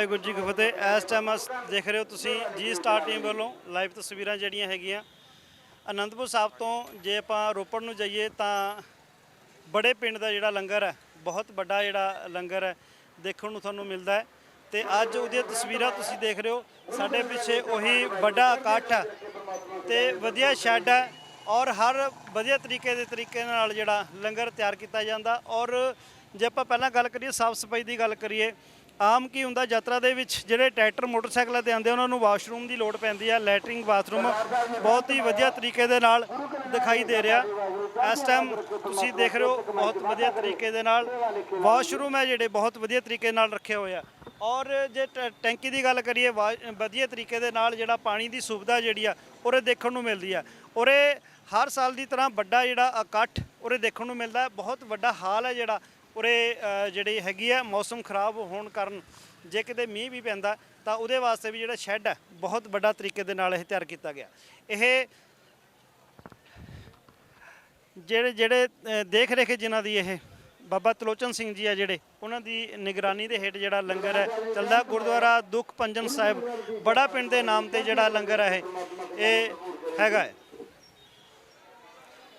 ਵਾਹਿਗੁਰੂ ਜੀ ਕੀ ਫਤਿਹ। ਇਸ ਟਾਈਮ ਅਸ ਦੇਖ ਰਹੇ ਹੋ ਤੁਸੀਂ ਜੀ ਸਟਾਰ ਟੀਮ ਵੱਲੋਂ ਲਾਈਵ ਤਸਵੀਰਾਂ ਜਿਹੜੀਆਂ ਹੈਗੀਆਂ। ਅਨੰਦਪੁਰ ਸਾਹਿਬ ਤੋਂ ਜੇ ਆਪਾਂ ਰੋਪੜ ਨੂੰ ਜਾਈਏ ਤਾਂ ਬੜੇ ਪਿੰਡ ਦਾ ਜਿਹੜਾ ਲੰਗਰ ਹੈ, ਬਹੁਤ ਵੱਡਾ ਜਿਹੜਾ ਲੰਗਰ ਹੈ, ਦੇਖਣ ਨੂੰ ਤੁਹਾਨੂੰ ਮਿਲਦਾ ਹੈ। ਤੇ ਅੱਜ ਉਹਦੀਆਂ ਤਸਵੀਰਾਂ ਤੁਸੀਂ ਦੇਖ ਰਹੇ ਹੋ, ਸਾਡੇ ਪਿੱਛੇ ਉਹੀ ਵੱਡਾ ਇਕੱਠ ਹੈ। ਤੇ ਵਧੀਆ ਸ਼ੈੱਡ ਹੈ ਔਰ ਹਰ ਵਧੀਆ ਤਰੀਕੇ ਦੇ ਤਰੀਕੇ ਨਾਲ ਜਿਹੜਾ ਲੰਗਰ ਤਿਆਰ ਕੀਤਾ ਜਾਂਦਾ ਔਰ ਜੇ ਆਪਾਂ ਪਹਿਲਾਂ ਗੱਲ ਕਰੀਏ, ਸਾਫ਼ ਸਫ਼ਾਈ ਦੀ ਗੱਲ ਕਰੀਏ ਆਮ ਕੀ ਹੁੰਦਾ, ਯਾਤਰਾ ਦੇ ਵਿੱਚ ਜਿਹੜੇ ਟਰੈਕਟਰ, ਮੋਟਰਸਾਈਕਲਾਂ ਤੇ ਆਉਂਦੇ ਉਹਨਾਂ ਨੂੰ ਵਾਸ਼ਰੂਮ ਦੀ ਲੋੜ ਪੈਂਦੀ ਹੈ ਲੈਟਰਿੰਗ ਬਾਥਰੂਮ ਬਹੁਤ ਹੀ ਵਧੀਆ ਤਰੀਕੇ ਦੇ ਨਾਲ ਦਿਖਾਈ ਦੇ ਰਿਹਾ। ਇਸ ਟਾਈਮ ਤੁਸੀਂ ਦੇਖ ਰਹੇ ਹੋ, ਬਹੁਤ ਵਧੀਆ ਤਰੀਕੇ ਦੇ ਨਾਲ ਵਾਸ਼ਰੂਮ ਹੈ ਜਿਹੜੇ, ਬਹੁਤ ਵਧੀਆ ਤਰੀਕੇ ਨਾਲ ਰੱਖੇ ਹੋਏ ਆ। ਔਰ ਜੇ ਟ- ਟੈਂਕੀ ਦੀ ਗੱਲ ਕਰੀਏ, ਵਾ- ਵਧੀਆ ਤਰੀਕੇ ਦੇ ਨਾਲ ਜਿਹੜਾ ਪਾਣੀ ਦੀ ਸੁਵਿਧਾ ਜਿਹੜੀ ਆ, ਉਰੇ ਦੇਖਣ ਨੂੰ ਮਿਲਦੀ ਆ। ਉਰੇ ਹਰ ਸਾਲ ਦੀ ਤਰ੍ਹਾਂ ਵੱਡਾ ਜਿਹੜਾ ਇਕੱਠ ਉਰੇ ਦੇਖਣ ਨੂੰ ਮਿਲਦਾ। ਬਹੁਤ ਵੱਡਾ ਹਾਲ ਹੈ ਜਿਹੜਾ ਉਰੇ ਜਿਹੜੀ ਹੈਗੀ ਆ, ਮੌਸਮ ਖਰਾਬ ਹੋਣ ਕਾਰਨ ਜੇ ਕਿਤੇ ਮੀਂਹ ਵੀ ਪੈਂਦਾ, ਤਾਂ ਉਹਦੇ ਵਾਸਤੇ ਵੀ ਜਿਹੜਾ ਸ਼ੈੱਡ ਹੈ ਬਹੁਤ ਵੱਡਾ ਤਰੀਕੇ ਦੇ ਨਾਲ ਇਹ ਤਿਆਰ ਕੀਤਾ ਗਿਆ। ਇਹ ਜਿਹੜੇ ਜਿਹੜੇ ਦੇਖ ਰੇਖ ਜਿਨ੍ਹਾਂ ਦੀ ਇਹ ਬਾਬਾ ਤਲੋਚਨ ਸਿੰਘ ਜੀ ਆ ਜਿਹੜੇ, ਉਹਨਾਂ ਦੀ ਨਿਗਰਾਨੀ ਦੇ ਹੇਠ ਜਿਹੜਾ ਲੰਗਰ ਹੈ, ਚੱਲਦਾ। ਗੁਰਦੁਆਰਾ ਦੁੱਖ ਪੰਜਨ ਸਾਹਿਬ, ਬੜਾ ਪਿੰਡ ਦੇ ਨਾਮ ਤੇ ਜਿਹੜਾ ਲੰਗਰ ਹੈ ਇਹ ਹੈਗਾ ਹੈ।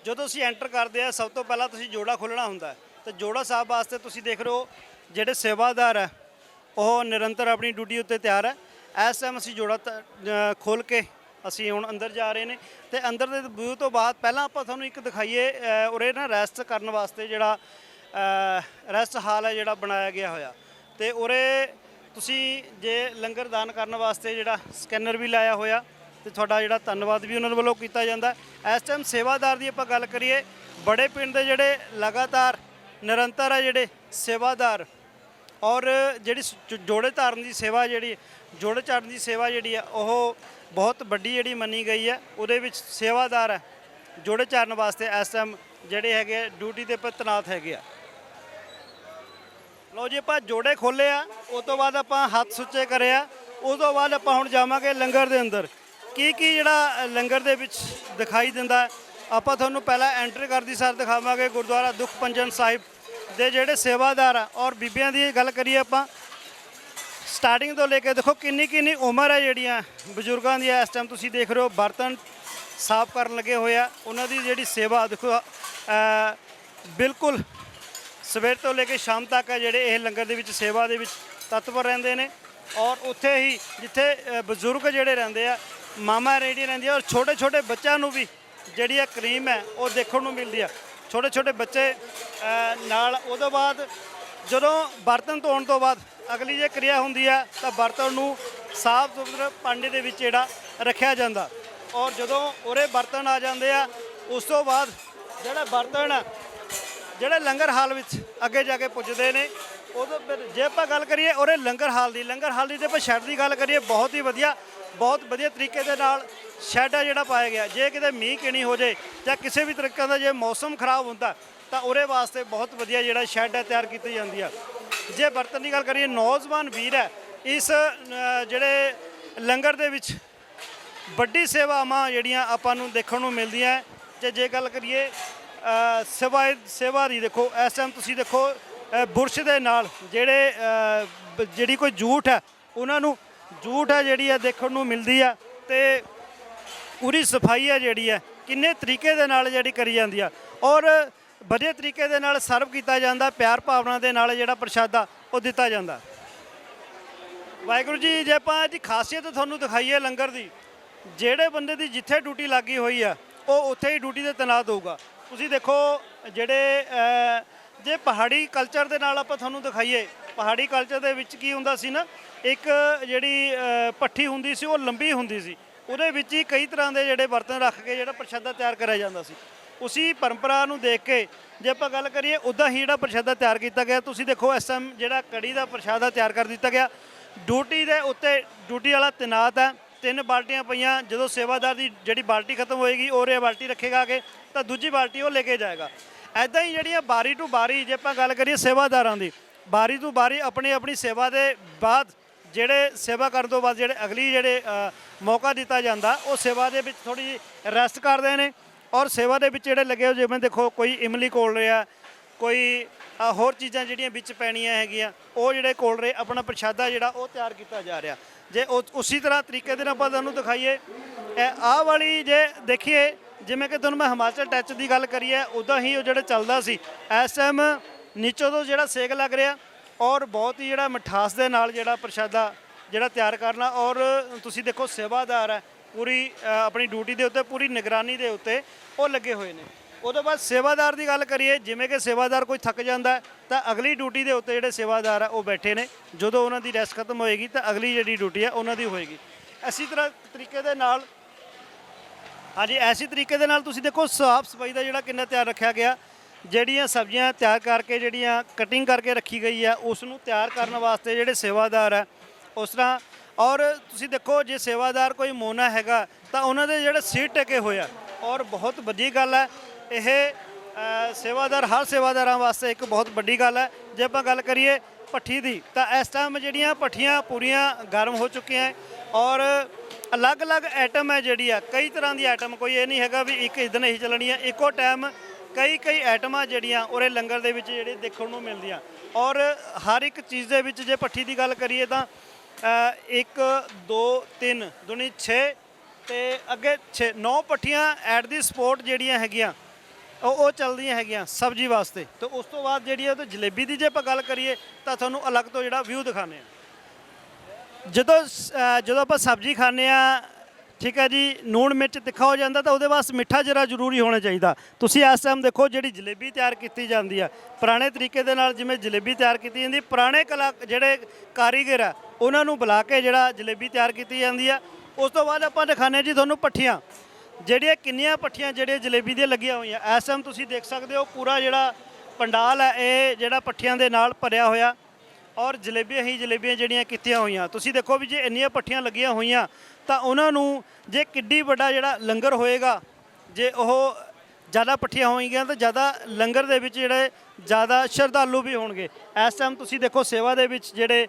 ਜਦੋਂ ਅਸੀਂ ਐਂਟਰ ਕਰਦੇ ਆ, ਸਭ ਤੋਂ ਪਹਿਲਾਂ ਤੁਸੀਂ ਜੋੜਾ ਖੋਲਣਾ ਹੁੰਦਾ ਹੈ। ਤੇ ਜੋੜਾ ਸਾਹਿਬ ਵਾਸਤੇ ਤੁਸੀਂ ਦੇਖ ਰਹੇ ਹੋ ਜਿਹੜੇ ਸੇਵਾਦਾਰ ਹੈ, ਉਹ ਨਿਰੰਤਰ ਆਪਣੀ ਡਿਊਟੀ ਉੱਤੇ ਤਿਆਰ ਹੈ। ਇਸ ਟਾਈਮ ਅਸੀਂ ਜੋੜਾ ਖੋਲ ਕੇ ਅਸੀਂ ਹੁਣ ਅੰਦਰ ਜਾ ਰਹੇ ਨੇ ਤੇ ਅੰਦਰ ਦੇ ਵਿਊ ਤੋਂ ਬਾਅਦ ਪਹਿਲਾਂ ਆਪਾਂ ਤੁਹਾਨੂੰ ਇੱਕ ਦਿਖਾਈਏ ਉਰੇ ਨਾ ਰੈਸਟ ਕਰਨ ਵਾਸਤੇ ਜਿਹੜਾ ਰੈਸਟ ਹਾਲ ਹੈ ਜਿਹੜਾ ਬਣਾਇਆ ਗਿਆ ਹੋਇਆ। ਤੇ ਉਰੇ ਤੁਸੀਂ ਜੇ ਲੰਗਰ ਦਾਨ ਕਰਨ ਵਾਸਤੇ ਜਿਹੜਾ ਸਕੈਨਰ ਵੀ ਲਾਇਆ ਹੋਇਆ ਤੇ ਤੁਹਾਡਾ ਜਿਹੜਾ ਧੰਨਵਾਦ ਵੀ ਉਹਨਾਂ ਵੱਲੋਂ ਕੀਤਾ ਜਾਂਦਾ। ਇਸ ਟਾਈਮ ਸੇਵਾਦਾਰ ਦੀ ਆਪਾਂ ਗੱਲ ਕਰੀਏ, ਬੜੇ ਪਿੰਡ ਦੇ ਜਿਹੜੇ ਲਗਾਤਾਰ ਨਿਰੰਤਰ ਹੈ ਜਿਹੜੇ ਸੇਵਾਦਾਰ। ਔਰ ਜਿਹੜੀ ਜੋੜੇ ਧਾਰਨ ਦੀ ਸੇਵਾ ਜਿਹੜੀ, ਜੋੜੇ ਚੜਨ ਦੀ ਸੇਵਾ ਜਿਹੜੀ ਹੈ ਉਹ ਬਹੁਤ ਵੱਡੀ ਜਿਹੜੀ ਮੰਨੀ ਗਈ ਹੈ ਉਹਦੇ ਵਿੱਚ ਸੇਵਾਦਾਰ ਹੈ ਜੋੜੇ ਚੜਨ ਵਾਸਤੇ ਇਸ ਟਾਈਮ ਜਿਹੜੇ ਹੈਗੇ ਡਿਊਟੀ ਤੇ ਪਰ ਤੈਨਾਤ ਹੈਗੇ ਆ। ਲਓ ਜੀ, ਆਪਾਂ ਜੋੜੇ ਖੋਲੇ ਆ। ਉਸ ਤੋਂ ਬਾਅਦ ਆਪਾਂ ਹੱਥ ਸੁੱਚੇ ਕਰੇ ਆ। ਉਸ ਤੋਂ ਬਾਅਦ ਆਪਾਂ ਹੁਣ ਜਾਵਾਂਗੇ ਲੰਗਰ ਦੇ ਅੰਦਰ। ਕੀ ਕੀ ਜਿਹੜਾ ਲੰਗਰ ਦੇ ਵਿੱਚ ਦਿਖਾਈ ਦਿੰਦਾ ਆਪਾਂ ਤੁਹਾਨੂੰ ਪਹਿਲਾਂ ਐਂਟਰ ਕਰਦੀ ਸਰ ਦਿਖਾਵਾਂਗੇ ਗੁਰਦੁਆਰਾ ਦੁੱਖ ਪੰਜਨ ਸਾਹਿਬ ਦੇ ਜਿਹੜੇ ਸੇਵਾਦਾਰ ਆ ਔਰ ਬੀਬੀਆਂ ਦੀ ਗੱਲ ਕਰੀਏ ਆਪਾਂ ਸਟਾਰਟਿੰਗ ਤੋਂ ਲੈ ਕੇ ਦੇਖੋ ਕਿੰਨੀ ਕਿੰਨੀ ਉਮਰ ਹੈ ਜਿਹੜੀਆਂ ਬਜ਼ੁਰਗਾਂ ਦੀ ਇਸ ਟਾਈਮ ਤੁਸੀਂ ਦੇਖ ਰਹੇ ਹੋ ਬਰਤਨ ਸਾਫ਼ ਕਰਨ ਲੱਗੇ ਹੋਏ ਆ, ਉਹਨਾਂ ਦੀ ਜਿਹੜੀ ਸੇਵਾ ਦੇਖੋ ਬਿਲਕੁਲ ਸਵੇਰ ਤੋਂ ਲੈ ਕੇ ਸ਼ਾਮ ਤੱਕ ਆ ਜਿਹੜੇ ਇਹ ਲੰਗਰ ਦੇ ਵਿੱਚ, ਸੇਵਾ ਦੇ ਵਿੱਚ ਤਤਪਰ ਰਹਿੰਦੇ ਨੇ ਔਰ ਉੱਥੇ ਹੀ ਜਿੱਥੇ ਬਜ਼ੁਰਗ ਜਿਹੜੇ ਰਹਿੰਦੇ ਆ, ਮਾਮਾ ਰੇਡੀ ਰਹਿੰਦੀ ਆ ਔਰ ਛੋਟੇ ਛੋਟੇ ਬੱਚਿਆਂ ਨੂੰ ਵੀ ਜਿਹੜੀ ਆ ਕਰੀਮ ਹੈ ਉਹ ਦੇਖਣ ਨੂੰ ਮਿਲਦੀ ਆ ਛੋਟੇ ਛੋਟੇ ਬੱਚੇ ਅ, ਨਾਲ ਉਹਦੇ ਬਾਅਦ ਜਦੋਂ ਬਰਤਨ ਧੋਣ ਤੋਂ ਬਾਅਦ ਅਗਲੀ ਜੇ ਕਿਰਿਆ ਹੁੰਦੀ ਆ ਤਾਂ ਬਰਤਨ ਨੂੰ ਸਾਫ਼ ਸੁਥਰੇ ਭਾਂਡੇ ਦੇ ਵਿੱਚ ਜਿਹੜਾ ਰੱਖਿਆ ਜਾਂਦਾ। ਔਰ ਜਦੋਂ ਉਰੇ ਬਰਤਨ ਆ ਜਾਂਦੇ ਆ ਉਸ ਤੋਂ ਬਾਅਦ ਜਿਹੜਾ ਬਰਤਨ ਆ ਜਿਹੜੇ ਲੰਗਰ ਹਾਲ ਵਿੱਚ ਅੱਗੇ ਜਾ ਕੇ ਪੁੱਜਦੇ ਨੇ ਉਦੋਂ ਜੇ ਆਪਾਂ ਗੱਲ ਕਰੀਏ ਉਰੇ ਲੰਗਰ ਹਾਲ ਦੀ ਲੰਗਰ ਹਾਲ ਦੀ ਤੇ ਆਪਾਂ ਸ਼ੈੱਡ ਦੀ ਗੱਲ ਕਰੀਏ ਬਹੁਤ ਹੀ ਵਧੀਆ ਬਹੁਤ ਵਧੀਆ ਤਰੀਕੇ ਦੇ ਨਾਲ ਸ਼ੈੱਡ ਆ ਜਿਹੜਾ ਪਾਇਆ ਗਿਆ। ਜੇ ਕਿਤੇ ਮੀਂਹ ਕਿਣੀ ਹੋ ਜੇ ਜਾਂ ਕਿਸੇ ਵੀ ਤਰੀਕੇ ਦਾ ਜੇ ਮੌਸਮ ਖਰਾਬ ਹੁੰਦਾ, ਤਾਂ ਉਹਦੇ ਵਾਸਤੇ ਬਹੁਤ ਵਧੀਆ ਜਿਹੜਾ ਸ਼ੈੱਡ ਹੈ ਤਿਆਰ ਕੀਤੀ ਜਾਂਦੀ ਆ। ਜੇ ਬਰਤਨ ਦੀ ਗੱਲ ਕਰੀਏ, ਨੌਜਵਾਨ ਵੀਰ ਹੈ, ਇਸ ਜਿਹੜੇ ਲੰਗਰ ਦੇ ਵਿੱਚ ਵੱਡੀ ਸੇਵਾਵਾਂ ਜਿਹੜੀਆਂ ਆਪਾਂ ਨੂੰ ਦੇਖਣ ਨੂੰ ਮਿਲਦੀਆਂ। ਹੈ। ਜੇ ਗੱਲ ਕਰੀਏ ਸੇਵਾ ਸੇਵਾ ਦੀ ਦੇਖੋ, ਇਸ ਟਾਈਮ ਤੁਸੀਂ ਦੇਖੋ ਬੁਰਸ਼ ਦੇ ਨਾਲ ਜਿਹੜੇ ਜਿਹੜੀ ਕੋਈ ਜੂਠ ਹੈ, ਉਹਨਾਂ ਨੂੰ ਜੂਠ ਹੈ ਜਿਹੜੀ ਹੈ ਦੇਖਣ ਨੂੰ ਮਿਲਦੀ ਆ। ਤੇ ਪੂਰੀ ਸਫ਼ਾਈ ਹੈ ਜਿਹੜੀ ਹੈ ਕਿੰਨੇ ਤਰੀਕੇ ਦੇ ਨਾਲ ਜਿਹੜੀ ਕਰੀ ਜਾਂਦੀ ਆ। ਔਰ ਵਧੀਆ ਤਰੀਕੇ ਦੇ ਨਾਲ ਸਰਵ ਕੀਤਾ ਜਾਂਦਾ ਪਿਆਰ ਭਾਵਨਾ ਦੇ ਨਾਲ ਜਿਹੜਾ ਪ੍ਰਸ਼ਾਦਾ ਉਹ ਦਿੱਤਾ ਜਾਂਦਾ। ਵਾਹਿਗੁਰੂ ਜੀ ਜੇ ਆਪਾਂ ਇਹਦੀ ਖਾਸੀਅਤ ਤੁਹਾਨੂੰ ਦਿਖਾਈਏ ਲੰਗਰ ਦੀ ਜਿਹੜੇ ਬੰਦੇ ਦੀ ਜਿੱਥੇ ਡਿਊਟੀ ਲੱਗੀ ਹੋਈ ਆ ਉਹ ਉੱਥੇ ਹੀ ਡਿਊਟੀ ਤੇ ਤੈਨਾਤ ਹੋਊਗਾ। ਤੁਸੀਂ ਦੇਖੋ ਜਿਹੜੇ ਜੇ ਪਹਾੜੀ ਕਲਚਰ ਦੇ ਨਾਲ ਆਪਾਂ ਤੁਹਾਨੂੰ ਦਿਖਾਈਏ ਪਹਾੜੀ ਕਲਚਰ ਦੇ ਵਿੱਚ ਕੀ ਹੁੰਦਾ ਸੀ ਨਾ ਇੱਕ ਜਿਹੜੀ ਅ, ਪੱਠੀ ਹੁੰਦੀ ਸੀ ਉਹ ਲੰਬੀ ਹੁੰਦੀ ਸੀ। ਉਹਦੇ ਵਿੱਚ ਹੀ ਕਈ ਤਰ੍ਹਾਂ ਦੇ ਜਿਹੜੇ ਬਰਤਨ ਰੱਖ ਕੇ ਜਿਹੜਾ ਪ੍ਰਸ਼ਾਦਾ ਤਿਆਰ ਕਰਿਆ ਜਾਂਦਾ ਸੀ। ਉਸੀ ਪਰੰਪਰਾ ਨੂੰ ਦੇਖ ਕੇ ਜੇ ਆਪਾਂ ਗੱਲ ਕਰੀਏ ਉਦਾਂ ਹੀ ਜਿਹੜਾ ਪ੍ਰਸ਼ਾਦਾ ਤਿਆਰ ਕੀਤਾ ਗਿਆ। ਤੁਸੀਂ ਦੇਖੋ, ਇਸ ਟਾਈਮ ਜਿਹੜਾ ਕੜੀ ਦਾ ਪ੍ਰਸ਼ਾਦਾ ਤਿਆਰ ਕਰ ਦਿੱਤਾ ਗਿਆ। ਡਿਊਟੀ ਦੇ ਉੱਤੇ ਡਿਊਟੀ ਵਾਲਾ ਤੈਨਾਤ ਹੈ। ਤਿੰਨ ਬਾਲਟੀਆਂ ਪਈਆਂ। ਜਦੋਂ ਸੇਵਾਦਾਰ ਦੀ ਜਿਹੜੀ ਬਾਲਟੀ ਖਤਮ ਹੋਏਗੀ, ਉਹ ਰੇ ਬਾਲਟੀ ਰੱਖੇਗਾ ਕਿ, ਤਾਂ ਦੂਜੀ ਬਾਲਟੀ ਉਹ ਲੈ ਕੇ ਜਾਏਗਾ। ਐਦਾਂ ਹੀ ਜਿਹੜੀਆਂ ਬਾਰੀ ਟੂ ਬਾਰੀ ਜੇ ਆਪਾਂ ਗੱਲ ਕਰੀਏ ਸੇਵਾਦਾਰਾਂ ਦੀ, ਬਾਰੀ ਤੋਂ ਬਾਰੀ ਆਪਣੀ ਆਪਣੀ ਸੇਵਾ ਦੇ ਬਾਅਦ ਜਿਹੜੇ ਸੇਵਾ ਕਰਨ ਤੋਂ ਬਾਅਦ ਜਿਹੜੇ ਅਗਲੀ ਜਿਹੜੇ ਮੌਕਾ ਦਿੱਤਾ ਜਾਂਦਾ, ਉਹ ਸੇਵਾ ਦੇ ਵਿੱਚ ਥੋੜੀ ਜਿਹੀ ਰੈਸਟ ਕਰਦੇ ਨੇ ਔਰ ਸੇਵਾ ਦੇ ਵਿੱਚ ਜਿਹੜੇ ਲੱਗੇ ਹੋ ਜਿਵੇਂ ਦੇਖੋ ਕੋਈ ਇਮਲੀ ਕੋਲ ਰਿਹਾ, ਕੋਈ ਹੋਰ ਚੀਜ਼ਾਂ ਜਿਹੜੀਆਂ ਵਿੱਚ ਪੈਣੀਆਂ ਹੈਗੀਆਂ, ਉਹ ਜਿਹੜੇ ਕੋਲ ਰਹੇ, ਆਪਣਾ ਪ੍ਰਸ਼ਾਦਾ ਜਿਹੜਾ, ਉਹ ਤਿਆਰ ਕੀਤਾ ਜਾ ਰਿਹਾ। ਜੇ ਉਹ, ਉਸੇ ਤਰ੍ਹਾਂ ਤਰੀਕੇ ਦੇ ਨਾਲ ਆਪਾਂ ਤੁਹਾਨੂੰ ਦਿਖਾਈਏ, ਇਹ ਆਹ ਵਾਲੀ ਜੇ ਦੇਖੀਏ, ਜਿਵੇਂ ਕਿ ਤੁਹਾਨੂੰ ਮੈਂ ਹਿਮਾਚਲ ਟੱਚ ਦੀ ਗੱਲ ਕਰੀਏ ਉਦਾਂ ਹੀ ਉਹ ਜਿਹੜਾ ਚੱਲਦਾ ਸੀ, ਇਸ ਟਾਈਮ ਨੀਚੋਂ ਤੋਂ ਜਿਹੜਾ ਸੇਕ ਲੱਗ ਰਿਹਾ ਔਰ ਬਹੁਤ ਹੀ ਜਿਹੜਾ ਮਿਠਾਸ ਦੇ ਨਾਲ ਜਿਹੜਾ ਪ੍ਰਸ਼ਾਦਾ ਜਿਹੜਾ ਤਿਆਰ ਕਰਨਾ ਔਰ ਤੁਸੀਂ ਦੇਖੋ ਸੇਵਾਦਾਰ ਹੈ, ਪੂਰੀ ਆਪਣੀ ਡਿਊਟੀ ਦੇ ਉੱਤੇ, ਪੂਰੀ ਨਿਗਰਾਨੀ ਦੇ ਉੱਤੇ ਉਹ ਲੱਗੇ ਹੋਏ ਨੇ। ਉਹਦੇ ਬਾਅਦ ਸੇਵਾਦਾਰ ਦੀ ਗੱਲ ਕਰੀਏ, ਜਿਵੇਂ ਕਿ ਸੇਵਾਦਾਰ ਕੋਈ ਥੱਕ ਜਾਂਦਾ ਤਾਂ ਅਗਲੀ ਡਿਊਟੀ ਦੇ ਉੱਤੇ ਜਿਹੜੇ ਸੇਵਾਦਾਰ ਆ, ਉਹ ਬੈਠੇ ਨੇ। ਜਦੋਂ ਉਹਨਾਂ ਦੀ ਰੈਸਟ ਖਤਮ ਹੋਏਗੀ, ਤਾਂ ਅਗਲੀ ਜਿਹੜੀ ਡਿਊਟੀ ਹੈ ਉਹਨਾਂ ਦੀ ਹੋਏਗੀ। ਇਸੇ ਤਰ੍ਹਾਂ ਤਰੀਕੇ ਦੇ ਨਾਲ ਹਾਂਜੀ, ਐਸੀ ਤਰੀਕੇ ਦੇ ਨਾਲ ਤੁਸੀਂ ਦੇਖੋ ਸਾਫ਼ ਸਫ਼ਾਈ ਦਾ ਜਿਹੜਾ ਕਿੰਨਾ ਧਿਆਨ ਰੱਖਿਆ ਗਿਆ। ਜਿਹੜੀਆਂ ਸਬਜ਼ੀਆਂ ਤਿਆਰ ਕਰਕੇ, ਜਿਹੜੀਆਂ ਕਟਿੰਗ ਕਰਕੇ ਰੱਖੀ ਗਈ ਹੈ ਉਸ ਨੂੰ ਤਿਆਰ ਕਰਨ ਵਾਸਤੇ ਜਿਹੜੇ ਸੇਵਾਦਾਰ ਹੈ ਉਸ ਤਰ੍ਹਾਂ ਔਰ ਤੁਸੀਂ ਦੇਖੋ, ਜੇ ਸੇਵਾਦਾਰ ਕੋਈ ਮੋਨਾ ਹੈਗਾ, ਤਾਂ ਉਹਨਾਂ ਦੇ ਜਿਹੜੇ ਸਿਰ ਟਕੇ ਹੋਏ ਆ, ਔਰ ਬਹੁਤ ਵੱਡੀ ਗੱਲ ਹੈ ਇਹ ਸੇਵਾਦਾਰ, ਹਰ ਸੇਵਾਦਾਰਾਂ ਵਾਸਤੇ ਇੱਕ ਬਹੁਤ ਵੱਡੀ ਗੱਲ ਹੈ ਜੇ ਆਪਾਂ ਗੱਲ ਕਰੀਏ ਭੱਠੀ ਦੀ, ਤਾਂ ਇਸ ਟਾਈਮ ਜਿਹੜੀਆਂ ਭੱਠੀਆਂ ਪੂਰੀਆਂ ਗਰਮ ਹੋ ਚੁੱਕੀਆਂ ਔਰ ਅਲੱਗ-ਅਲੱਗ ਆਈਟਮ ਹੈ ਜਿਹੜੀ ਆ, ਕਈ ਤਰ੍ਹਾਂ ਦੀ ਆਈਟਮ ਕੋਈ ਇਹ ਨਹੀਂ ਹੈਗਾ ਵੀ ਇੱਕ ਦਿਨ ਹੀ ਚੱਲਣੀ ਹੈ ਇੱਕੋ ਟਾਈਮ ਕਈ ਕਈ ਆਈਟਮਾਂ ਜਿਹੜੀਆਂ ਉਰੇ ਲੰਗਰ ਦੇ ਵਿੱਚ ਜਿਹੜੇ ਦੇਖਣ ਨੂੰ ਮਿਲਦੀਆਂ। ਔਰ ਹਰ ਇੱਕ ਚੀਜ਼ ਦੇ ਵਿੱਚ ਜੇ ਭੱਠੀ ਦੀ ਗੱਲ ਕਰੀਏ ਤਾਂ 1 2 3 ਦੁਨੀ 6 ਤੇ ਅੱਗੇ 6 9 ਭੱਠੀਆਂ ਐਟ ਦੀ ਸਪੋਰਟ ਜਿਹੜੀਆਂ ਹੈਗੀਆਂ, ਉਹ ਉਹ ਚੱਲਦੀਆਂ ਹੈਗੀਆਂ ਸਬਜ਼ੀ ਵਾਸਤੇ। ਤੇ ਉਸ ਤੋਂ ਬਾਅਦ ਜਿਹੜੀ ਹੈ ਉਹ ਜਲੇਬੀ ਦੀ ਜੇ ਆਪਾਂ ਗੱਲ ਕਰੀਏ ਤਾਂ ਤੁਹਾਨੂੰ ਅਲੱਗ ਤੋਂ ਜਿਹੜਾ ਵਿਊ ਦਿਖਾਣੇ ਆ ਜਦੋਂ ਸ- ਜਦੋਂ ਆਪਾਂ ਸਬਜ਼ੀ ਖਾਂਦੇ ਆ ਠੀਕ ਹੈ ਜੀ, ਨੂਣ ਮਿਰਚ ਤਿੱਖਾ ਹੋ ਜਾਂਦਾ ਤਾਂ ਉਹਦੇ ਵਾਸਤੇ ਮਿੱਠਾ ਜਰਾ ਜ਼ਰੂਰੀ ਹੋਣਾ ਚਾਹੀਦਾ। ਤੁਸੀਂ ਇਸ ਟਾਈਮ ਦੇਖੋ ਜਿਹੜੀ ਜਲੇਬੀ ਤਿਆਰ ਕੀਤੀ ਜਾਂਦੀ ਆ, ਪੁਰਾਣੇ ਤਰੀਕੇ ਦੇ ਨਾਲ ਜਿਵੇਂ ਜਲੇਬੀ ਤਿਆਰ ਕੀਤੀ ਜਾਂਦੀ, ਪੁਰਾਣੇ ਕਲਾ ਜਿਹੜੇ ਕਾਰੀਗਰ ਆ, ਉਹਨਾਂ ਨੂੰ ਬੁਲਾ ਕੇ ਜਿਹੜਾ ਜਲੇਬੀ ਤਿਆਰ ਕੀਤੀ ਜਾਂਦੀ ਆ। ਉਸ ਤੋਂ ਬਾਅਦ ਆਪਾਂ ਦਿਖਾਣੇ ਜੀ ਤੁਹਾਨੂੰ ਪੱਠੀਆਂ। ਜਿਹੜੀਆਂ ਕਿੰਨੀਆਂ ਪੱਠੀਆਂ ਜਿਹੜੀਆਂ ਜਲੇਬੀ ਦੀਆਂ ਲੱਗੀਆਂ ਹੋਈਆਂ, ਇਸ ਟਾਈਮ ਤੁਸੀਂ ਦੇਖ ਸਕਦੇ ਹੋ ਪੂਰਾ ਜਿਹੜਾ ਪੰਡਾਲ ਹੈ ਇਹ ਜਿਹੜਾ ਪੱਠੀਆਂ ਦੇ ਨਾਲ ਭਰਿਆ ਹੋਇਆ। ਔਰ ਜਲੇਬੀਆਂ ਹੀ ਜਲੇਬੀਆਂ ਜਿਹੜੀਆਂ ਕੀਤੀਆਂ ਹੋਈਆਂ। ਤੁਸੀਂ ਦੇਖੋ ਵੀ ਜੇ ਇੰਨੀਆਂ ਪੱਠੀਆਂ ਲੱਗੀਆਂ ਹੋਈਆਂ ਤਾਂ ਉਹਨਾਂ ਨੂੰ ਜੇ ਕਿੱਡੀ ਵੱਡਾ ਜਿਹੜਾ ਲੰਗਰ ਹੋਏਗਾ, ਜੇ ਉਹ ਜ਼ਿਆਦਾ ਪੱਠੀਆਂ ਹੋਣਗੀਆਂ ਤਾਂ ਜ਼ਿਆਦਾ ਲੰਗਰ ਦੇ ਵਿੱਚ ਜਿਹੜੇ ਜ਼ਿਆਦਾ ਸ਼ਰਧਾਲੂ ਵੀ ਹੋਣਗੇ। ਇਸ ਟਾਈਮ ਤੁਸੀਂ ਦੇਖੋ ਸੇਵਾ ਦੇ ਵਿੱਚ ਜਿਹੜੇ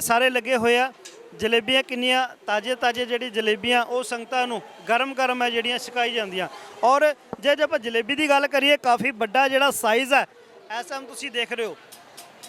ਸਾਰੇ ਲੱਗੇ ਹੋਏ ਆ। ਜਲੇਬੀਆਂ ਕਿੰਨੀਆਂ ਤਾਜ਼ੇ ਤਾਜ਼ੇ ਜਿਹੜੀ ਜਲੇਬੀਆਂ, ਉਹ ਸੰਗਤਾਂ ਨੂੰ ਗਰਮ ਗਰਮ ਹੈ ਜਿਹੜੀਆਂ ਛਕਾਈ ਜਾਂਦੀਆਂ। ਔਰ ਜੇ ਜੇ ਆਪਾਂ ਜਲੇਬੀ ਦੀ ਗੱਲ ਕਰੀਏ, ਕਾਫੀ ਵੱਡਾ ਜਿਹੜਾ ਸਾਈਜ਼ ਹੈ। ਇਸ ਟਾਈਮ ਤੁਸੀਂ ਦੇਖ ਰਹੇ ਹੋ।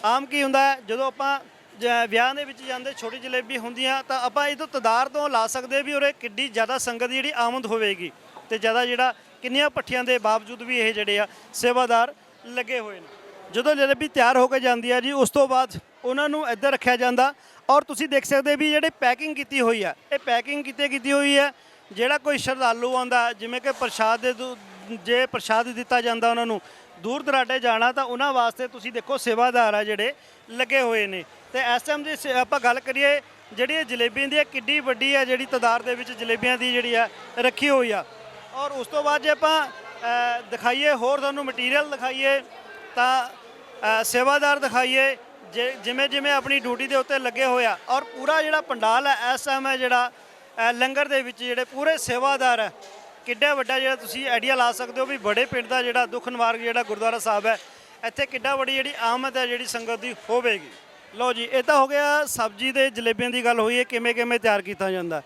ਆਮ ਕੀ ਹੁੰਦਾ ਹੈ, ਜਦੋਂ ਆਪਾਂ ਵਿਆਹ ਦੇ ਵਿੱਚ ਜਾਂਦੇ ਛੋਟੀ ਜਲੇਬੀ ਹੁੰਦੀਆਂ ਤਾਂ ਆਪਾਂ ਇਹ ਤੋਂ ਤਦਾਰ ਤੋਂ ਲਾ ਸਕਦੇ ਵੀ ਉਰੇ ਕਿੱਡੀ ਜ਼ਿਆਦਾ ਸੰਗਤ ਦੀ ਜਿਹੜੀ ਆਮਦ ਹੋਵੇਗੀ ਤੇ ਜ਼ਿਆਦਾ ਜਿਹੜਾ ਕਿੰਨੀਆਂ ਪੱਠੀਆਂ ਦੇ ਬਾਵਜੂਦ ਵੀ ਇਹ ਜਿਹੜੇ ਆ ਸੇਵਾਦਾਰ ਲੱਗੇ ਹੋਏ ਨੇ। ਜਦੋਂ ਜਲੇਬੀ ਤਿਆਰ ਹੋ ਕੇ ਜਾਂਦੀ ਆ ਜੀ, ਉਸ ਤੋਂ ਬਾਅਦ ਉਹਨਾਂ ਨੂੰ ਇੱਧਰ ਰੱਖਿਆ ਜਾਂਦਾ ਔਰ ਤੁਸੀਂ ਦੇਖ ਸਕਦੇ ਵੀ ਜਿਹੜੇ ਪੈਕਿੰਗ ਕੀਤੀ ਹੋਈ ਆ, ਇਹ ਪੈਕਿੰਗ ਕੀਤੀ ਕੀਤੀ ਹੋਈ ਹੈ ਜਿਹੜਾ ਕੋਈ ਸ਼ਰਧਾਲੂ ਆਉਂਦਾ, ਜਿਵੇਂ ਕਿ ਪ੍ਰਸ਼ਾਦ ਦੇ, ਜੇ ਪ੍ਰਸ਼ਾਦ ਦਿੱਤਾ ਜਾਂਦਾ ਉਹਨਾਂ ਨੂੰ ਦੂਰ ਦਰਾਡੇ ਜਾਣਾ ਤਾਂ ਉਹਨਾਂ ਵਾਸਤੇ ਤੁਸੀਂ ਦੇਖੋ ਸੇਵਾਦਾਰ ਆ ਜਿਹੜੇ ਲੱਗੇ ਹੋਏ ਨੇ। ਤੇ ਇਸ ਟਾਈਮ ਜੇ ਸ ਆਪਾਂ ਗੱਲ ਕਰੀਏ ਜਿਹੜੀ ਇਹ ਜਲੇਬੀਆਂ ਦੀ ਆ ਕਿੱਡੀ ਵੱਡੀ ਆ ਜਿਹੜੀ ਤਦਾਰ ਦੇ ਵਿੱਚ ਜਲੇਬੀਆਂ ਦੀ ਜਿਹੜੀ ਆ ਰੱਖੀ ਹੋਈ ਆ। ਔਰ ਉਸ ਤੋਂ ਬਾਅਦ ਜੇ ਆਪਾਂ ਅ, ਦਿਖਾਈਏ ਹੋਰ ਤੁਹਾਨੂੰ ਮਟੀਰੀਅਲ ਦਿਖਾਈਏ ਤਾਂ ਅ, ਸੇਵਾਦਾਰ ਦਿਖਾਈਏ ਜੇ ਜਿਵੇਂ ਜਿਵੇਂ ਆਪਣੀ ਡਿਊਟੀ ਦੇ ਉੱਤੇ ਲੱਗੇ ਹੋਇਆ ਔਰ ਪੂਰਾ ਜਿਹੜਾ ਪੰਡਾਲ ਹੈ ਇਸ ਟਾਈਮ ਹੈ ਜਿਹੜਾ ਅ, ਲੰਗਰ ਦੇ ਵਿੱਚ ਜਿਹੜੇ ਪੂਰੇ ਸੇਵਾਦਾਰ ਹੈ ਕਿੱਡਾ ਵੱਡਾ ਜਿਹੜਾ ਤੁਸੀਂ ਆਈਡੀਆ ਲਾ ਸਕਦੇ ਹੋ ਵੀ ਬੜੇ ਪਿੰਡ ਦਾ ਜਿਹੜਾ ਦੁੱਖ ਨਿਵਾਰਕ ਜਿਹੜਾ ਗੁਰਦੁਆਰਾ ਸਾਹਿਬ ਹੈ, ਇੱਥੇ ਕਿੱਡਾ ਵੱਡੀ ਜਿਹੜੀ ਆਮਦ ਹੈ ਜਿਹੜੀ ਸੰਗਤ ਦੀ ਹੋਵੇਗੀ। ਲਓ ਜੀ, ਇਹ ਤਾਂ ਹੋ ਗਿਆ ਸਬਜ਼ੀ ਦੇ ਜਲੇਬੀਆਂ ਦੀ ਗੱਲ ਹੋਈ ਹੈ, ਕਿਵੇਂ ਕਿਵੇਂ ਤਿਆਰ ਕੀਤਾ ਜਾਂਦਾ।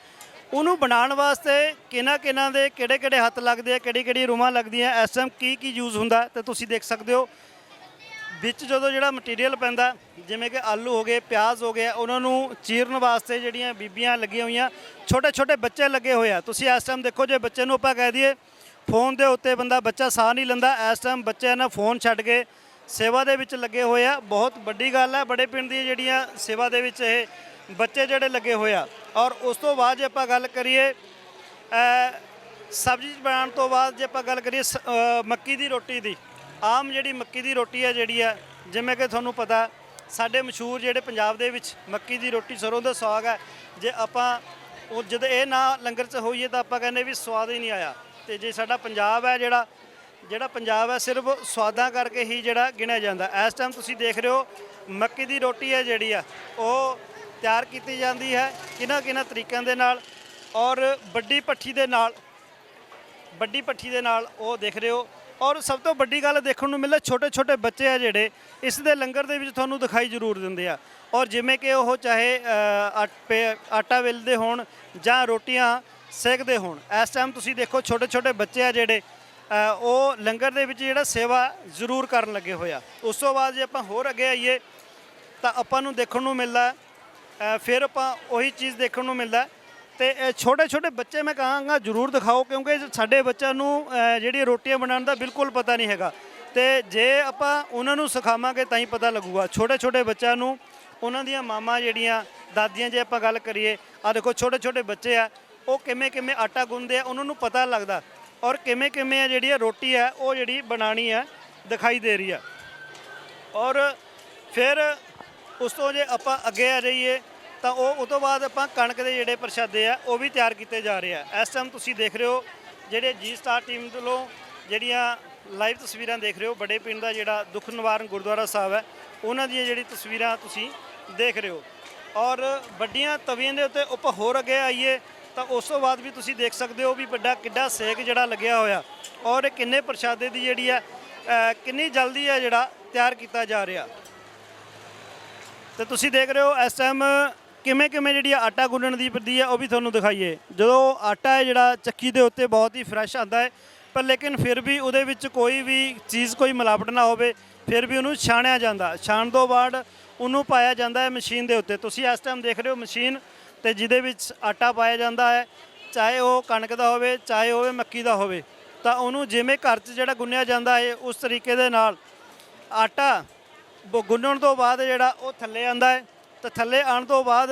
ਉਹਨੂੰ ਬਣਾਉਣ ਵਾਸਤੇ ਕਿਹਨਾਂ ਕਿਹਨਾਂ ਦੇ ਕਿਹੜੇ ਕਿਹੜੇ ਹੱਥ ਲੱਗਦੇ ਆ, ਕਿਹੜੀ ਕਿਹੜੀ ਰੂਮਾਂ ਲੱਗਦੀਆਂ, ਇਸ ਟਾਈਮ ਕੀ ਕੀ ਯੂਜ਼ ਹੁੰਦਾ, ਤੇ ਤੁਸੀਂ ਦੇਖ ਸਕਦੇ ਹੋ। ਵਿੱਚ ਜਦੋਂ ਜਿਹੜਾ ਮਟੀਰੀਅਲ ਪੈਂਦਾ, ਜਿਵੇਂ ਕਿ ਆਲੂ ਹੋ ਗਏ, ਪਿਆਜ਼ ਹੋ ਗਿਆ ਉਹਨਾਂ ਨੂੰ ਚੀਰਨ ਵਾਸਤੇ ਜਿਹੜੀਆਂ ਬੀਬੀਆਂ ਲੱਗੀਆਂ ਹੋਈਆਂ ਛੋਟੇ ਛੋਟੇ ਬੱਚੇ ਲੱਗੇ ਹੋਏ ਆ। ਤੁਸੀਂ ਇਸ ਟਾਈਮ ਦੇਖੋ, ਜੇ ਬੱਚੇ ਨੂੰ ਆਪਾਂ ਕਹਿ ਦਈਏ ਫੋਨ ਦੇ ਉੱਤੇ ਬੰਦਾ ਬੱਚਾ ਸਾਹ ਨਹੀਂ ਲੈਂਦਾ, ਇਸ ਟਾਈਮ ਬੱਚੇ ਨਾ ਫੋਨ ਛੱਡ ਕੇ ਸੇਵਾ ਦੇ ਵਿੱਚ ਲੱਗੇ ਹੋਏ ਆ। ਬਹੁਤ ਵੱਡੀ ਗੱਲ ਹੈ ਬੜੇ ਪਿੰਡ ਦੀ ਜਿਹੜੀਆਂ ਸੇਵਾ ਦੇ ਵਿੱਚ ਇਹ ਬੱਚੇ ਜਿਹੜੇ ਲੱਗੇ ਹੋਏ ਆ। ਔਰ ਉਸ ਤੋਂ ਬਾਅਦ ਜੇ ਆਪਾਂ ਗੱਲ ਕਰੀਏ ਸਬਜ਼ੀ ਬਣਾਉਣ ਤੋਂ ਬਾਅਦ ਜੇ ਆਪਾਂ ਗੱਲ ਕਰੀਏ, ਸ- ਮੱਕੀ ਦੀ ਰੋਟੀ ਦੀ ਆਮ ਜਿਹੜੀ ਮੱਕੀ ਦੀ ਰੋਟੀ ਹੈ ਜਿਹੜੀ ਹੈ ਜਿਵੇਂ ਕਿ ਤੁਹਾਨੂੰ ਪਤਾ, ਸਾਡੇ ਮਸ਼ਹੂਰ ਜਿਹੜੇ ਪੰਜਾਬ ਦੇ ਵਿੱਚ ਮੱਕੀ ਦੀ ਰੋਟੀ ਸਰੋਂ ਦਾ ਸਾਗ ਹੈ ਜੇ ਆਪਾਂ ਉਹ ਜਦੋਂ ਇਹ ਨਾ ਲੰਗਰ 'ਚ ਹੋਈਏ ਤਾਂ ਆਪਾਂ ਕਹਿੰਦੇ ਵੀ ਸਵਾਦ ਹੀ ਨਹੀਂ ਆਇਆ। ਤੇ ਜੇ ਸਾਡਾ ਪੰਜਾਬ ਹੈ ਜਿਹੜਾ ਜਿਹੜਾ ਪੰਜਾਬ ਹੈ ਸਿਰਫ ਸਵਾਦਾਂ ਕਰਕੇ ਹੀ ਜਿਹੜਾ ਗਿਣਿਆ ਜਾਂਦਾ। ਇਸ ਟਾਈਮ ਤੁਸੀਂ ਦੇਖ ਰਹੇ ਹੋ, ਮੱਕੀ ਦੀ ਰੋਟੀ ਹੈ ਜਿਹੜੀ ਆ, ਉਹ ਤਿਆਰ ਕੀਤੀ ਜਾਂਦੀ ਹੈ ਕਿਹਨਾਂ ਕਿਹਨਾਂ ਤਰੀਕਿਆਂ ਦੇ ਨਾਲ ਔਰ ਵੱਡੀ ਪੱਠੀ ਦੇ ਨਾਲ, ਵੱਡੀ ਪੱਠੀ ਦੇ ਨਾਲ ਉਹ ਦੇਖ ਰਹੇ ਹੋ। ਔਰ ਸਭ ਤੋਂ ਵੱਡੀ ਗੱਲ ਦੇਖਣ ਨੂੰ ਮਿਲਿਆ ਛੋਟੇ ਛੋਟੇ ਬੱਚੇ ਆ ਜਿਹੜੇ ਇਸ ਦੇ ਲੰਗਰ ਦੇ ਵਿੱਚ ਤੁਹਾਨੂੰ ਦਿਖਾਈ ਜ਼ਰੂਰ ਦਿੰਦੇ ਆ। ਔਰ ਜਿਵੇਂ ਕਿ ਉਹ ਚਾਹੇ ਅ, ਆਟੇ ਆਟਾ ਵੇਲਦੇ ਹੋਣ ਜਾਂ ਰੋਟੀਆਂ ਸੇਕਦੇ ਹੋਣ ਇਸ ਟਾਈਮ ਤੁਸੀਂ ਦੇਖੋ ਛੋਟੇ ਛੋਟੇ ਬੱਚੇ ਆ ਜਿਹੜੇ ਉਹ ਲੰਗਰ ਦੇ ਵਿੱਚ ਜਿਹੜਾ ਸੇਵਾ ਜ਼ਰੂਰ ਕਰਨ ਲੱਗੇ ਹੋਇਆ ਉਸ ਤੋਂ ਬਾਅਦ ਜੇ ਆਪਾਂ ਹੋਰ ਅੱਗੇ ਆਈਏ ਤਾਂ ਆਪਾਂ ਨੂੰ ਦੇਖਣ ਨੂੰ ਮਿਲਦਾ ਫਿਰ ਆਪਾਂ ਉਹੀ ਚੀਜ਼ ਦੇਖਣ ਨੂੰ ਮਿਲਦਾ ਤੇ ਛੋਟੇ ਛੋਟੇ ਬੱਚੇ ਮੈਂ ਕਹਾਂਗਾ ਜ਼ਰੂਰ ਦਿਖਾਓ, ਕਿਉਂਕਿ ਸਾਡੇ ਬੱਚਿਆਂ ਨੂੰ ਜਿਹੜੀ ਰੋਟੀਆਂ ਬਣਾਉਣ ਦਾ ਬਿਲਕੁਲ ਪਤਾ ਨਹੀਂ ਹੈਗਾ। ਤੇ ਜੇ ਆਪਾਂ ਉਹਨਾਂ ਨੂੰ ਸਿਖਾਵਾਂਗੇ ਤਾਂ ਹੀ ਪਤਾ ਲੱਗੂਗਾ। ਛੋਟੇ ਛੋਟੇ ਬੱਚਿਆਂ ਨੂੰ, ਉਹਨਾਂ ਦੀਆਂ ਮਾਮਾ ਜਿਹੜੀਆਂ, ਦਾਦੀਆਂ ਜੇ ਆਪਾਂ ਗੱਲ ਕਰੀਏ ਆ ਦੇਖੋ ਛੋਟੇ ਛੋਟੇ ਬੱਚੇ ਆ, ਉਹ ਕਿਵੇਂ ਕਿਵੇਂ ਆਟਾ ਗੁੰਨਦੇ ਆ, ਉਹਨਾਂ ਨੂੰ ਪਤਾ ਲੱਗਦਾ। ਔਰ ਕਿਵੇਂ ਕਿਵੇਂ ਆ ਜਿਹੜੀ ਆ ਰੋਟੀ ਆ, ਉਹ ਜਿਹੜੀ ਬਣਾਣੀ ਆ, ਦਿਖਾਈ ਦੇ ਰਹੀ ਆ। ਔਰ ਫਿਰ ਉਸ ਤੋਂ ਜੇ ਆਪਾਂ ਅੱਗੇ ਆ ਜਾਈਏ ਤਾਂ ਉਹ ਉਸ ਤੋਂ ਬਾਅਦ ਆਪਾਂ ਕਣਕ ਦੇ ਜਿਹੜੇ ਪ੍ਰਸ਼ਾਦੇ ਆ, ਉਹ ਵੀ ਤਿਆਰ ਕੀਤੇ ਜਾ ਰਹੇ ਆ। ਇਸ ਟਾਈਮ ਤੁਸੀਂ ਦੇਖ ਰਹੇ ਹੋ, ਜਿਹੜੇ ਜੀ ਸਟਾਰ ਟੀਮ ਵੱਲੋਂ ਜਿਹੜੀਆਂ ਲਾਈਵ ਤਸਵੀਰਾਂ ਦੇਖ ਰਹੇ ਹੋ ਬੜੇ ਪਿੰਡ ਦਾ ਜਿਹੜਾ ਦੁੱਖ ਨਿਵਾਰਨ ਗੁਰਦੁਆਰਾ ਸਾਹਿਬ ਹੈ, ਉਹਨਾਂ ਦੀਆਂ ਜਿਹੜੀ ਤਸਵੀਰਾਂ ਤੁਸੀਂ ਦੇਖ ਰਹੇ ਹੋ। ਔਰ ਵੱਡੀਆਂ ਤਵੀਆਂ ਦੇ ਉੱਤੇ ਉੱਪਰ ਹੋਰ ਅੱਗੇ ਆਈਏ, ਤਾਂ ਉਸ ਤੋਂ ਬਾਅਦ ਵੀ ਤੁਸੀਂ ਦੇਖ ਸਕਦੇ ਹੋ ਵੀ ਵੱਡਾ ਕਿੱਡਾ ਸੇਕ ਜਿਹੜਾ ਲੱਗਿਆ ਹੋਇਆ। ਔਰ ਕਿੰਨੇ ਪ੍ਰਸ਼ਾਦੇ ਦੀ ਜਿਹੜੀ ਹੈ ਕਿੰਨੀ ਜਲਦੀ ਹੈ ਜਿਹੜਾ ਤਿਆਰ ਕੀਤਾ ਜਾ ਰਿਹਾ। ਤੇ ਤੁਸੀਂ ਦੇਖ ਰਹੇ ਹੋ, ਇਸ ਟਾਈਮ ਕਿਵੇਂ ਕਿਵੇਂ ਜਿਹੜੀ ਆਟਾ ਗੁੰਨਣ ਦੀ ਵਿਧੀ ਆ, ਉਹ ਵੀ ਤੁਹਾਨੂੰ ਦਿਖਾਈਏ। ਜਦੋਂ ਆਟਾ ਹੈ ਜਿਹੜਾ ਚੱਕੀ ਦੇ ਉੱਤੇ ਬਹੁਤ ਹੀ ਫਰੈਸ਼ ਆਂਦਾ ਹੈ, ਪਰ ਲੇਕਿਨ ਫਿਰ ਵੀ ਉਹਦੇ ਵਿੱਚ ਕੋਈ ਵੀ ਚੀਜ਼, ਕੋਈ ਮਿਲਾਵਟ ਨਾ ਹੋਵੇ, ਫਿਰ ਵੀ ਉਹਨੂੰ ਛਾਣਿਆ ਜਾਂਦਾ। ਛਾਣ ਤੋਂ ਬਾਅਦ ਉਹਨੂੰ ਪਾਇਆ ਜਾਂਦਾ ਹੈ ਮਸ਼ੀਨ ਦੇ ਉੱਤੇ। ਤੁਸੀਂ ਇਸ ਟਾਈਮ ਦੇਖ ਰਹੇ ਹੋ ਮਸ਼ੀਨ ਤੇ ਜਿਹਦੇ ਵਿੱਚ ਆਟਾ ਪਾਇਆ ਜਾਂਦਾ ਹੈ, ਚਾਹੇ ਉਹ ਕਣਕ ਦਾ ਹੋਵੇ, ਚਾਹੇ ਹੋਵੇ ਮੱਕੀ ਦਾ ਹੋਵੇ, ਤਾਂ ਉਹਨੂੰ ਜਿਵੇਂ ਘਰ 'ਚ ਜਿਹੜਾ ਗੁੰਨਿਆ ਜਾਂਦਾ ਹੈ, ਉਸ ਤਰੀਕੇ ਦੇ ਨਾਲ ਆਟਾ ਬ- ਗੁੰਨਣ ਤੋਂ ਬਾਅਦ ਜਿਹੜਾ ਉਹ ਥੱਲੇ ਆਂਦਾ ਹੈ। ਤੇ ਥੱਲੇ ਆਉਣ ਤੋਂ ਬਾਅਦ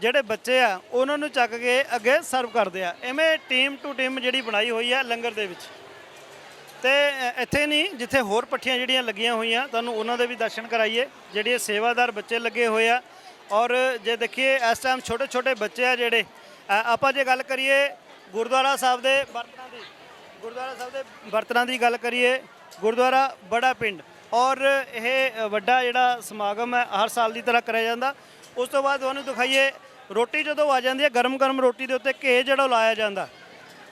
ਜਿਹੜੇ ਬੱਚੇ ਆ, ਉਹਨਾਂ ਨੂੰ ਚੱਕ ਕੇ ਅੱਗੇ ਸਰਵ ਕਰਦੇ ਆ। ਐਵੇਂ ਟੀਮ ਟੂ ਟੀਮ ਜਿਹੜੀ ਬਣਾਈ ਹੋਈ ਆ ਲੰਗਰ ਦੇ ਵਿੱਚ। ਤੇ ਇੱਥੇ ਨਹੀਂ, ਜਿੱਥੇ ਹੋਰ ਪੱਠੀਆਂ ਜਿਹੜੀਆਂ ਲੱਗੀਆਂ ਹੋਈਆਂ, ਤੁਹਾਨੂੰ ਉਹਨਾਂ ਦੇ ਵੀ ਦਰਸ਼ਨ ਕਰਾਈਏ। ਜਿਹੜੇ ਸੇਵਾਦਾਰ ਬੱਚੇ ਲੱਗੇ ਹੋਏ ਆ। ਔਰ ਜੇ ਦੇਖੀਏ, ਇਸ ਟਾਈਮ ਛੋਟੇ ਛੋਟੇ ਬੱਚੇ ਆ ਜਿਹੜੇ ਆਪਾਂ ਜੇ ਗੱਲ ਕਰੀਏ ਗੁਰਦੁਆਰਾ ਸਾਹਿਬ ਦੇ ਬਰਤਨਾਂ ਦੀ, ਗੁਰਦੁਆਰਾ ਸਾਹਿਬ ਦੇ ਬਰਤਨਾਂ ਦੀ ਗੱਲ ਕਰੀਏ, ਗੁਰਦੁਆਰਾ ਬੜਾ ਪਿੰਡ। ਔਰ ਇਹ ਵੱਡਾ ਜਿਹੜਾ ਸਮਾਗਮ ਹੈ, ਹਰ ਸਾਲ ਦੀ ਤਰ੍ਹਾਂ ਕਰਿਆ ਜਾਂਦਾ। ਉਸ ਤੋਂ ਬਾਅਦ ਤੁਹਾਨੂੰ ਦਿਖਾਈਏ, ਰੋਟੀ ਜਦੋਂ ਆ ਜਾਂਦੀ ਹੈ ਗਰਮ ਗਰਮ ਰੋਟੀ ਦੇ ਉੱਤੇ ਘੇ ਜਿਹੜਾ ਉਹ ਲਾਇਆ ਜਾਂਦਾ।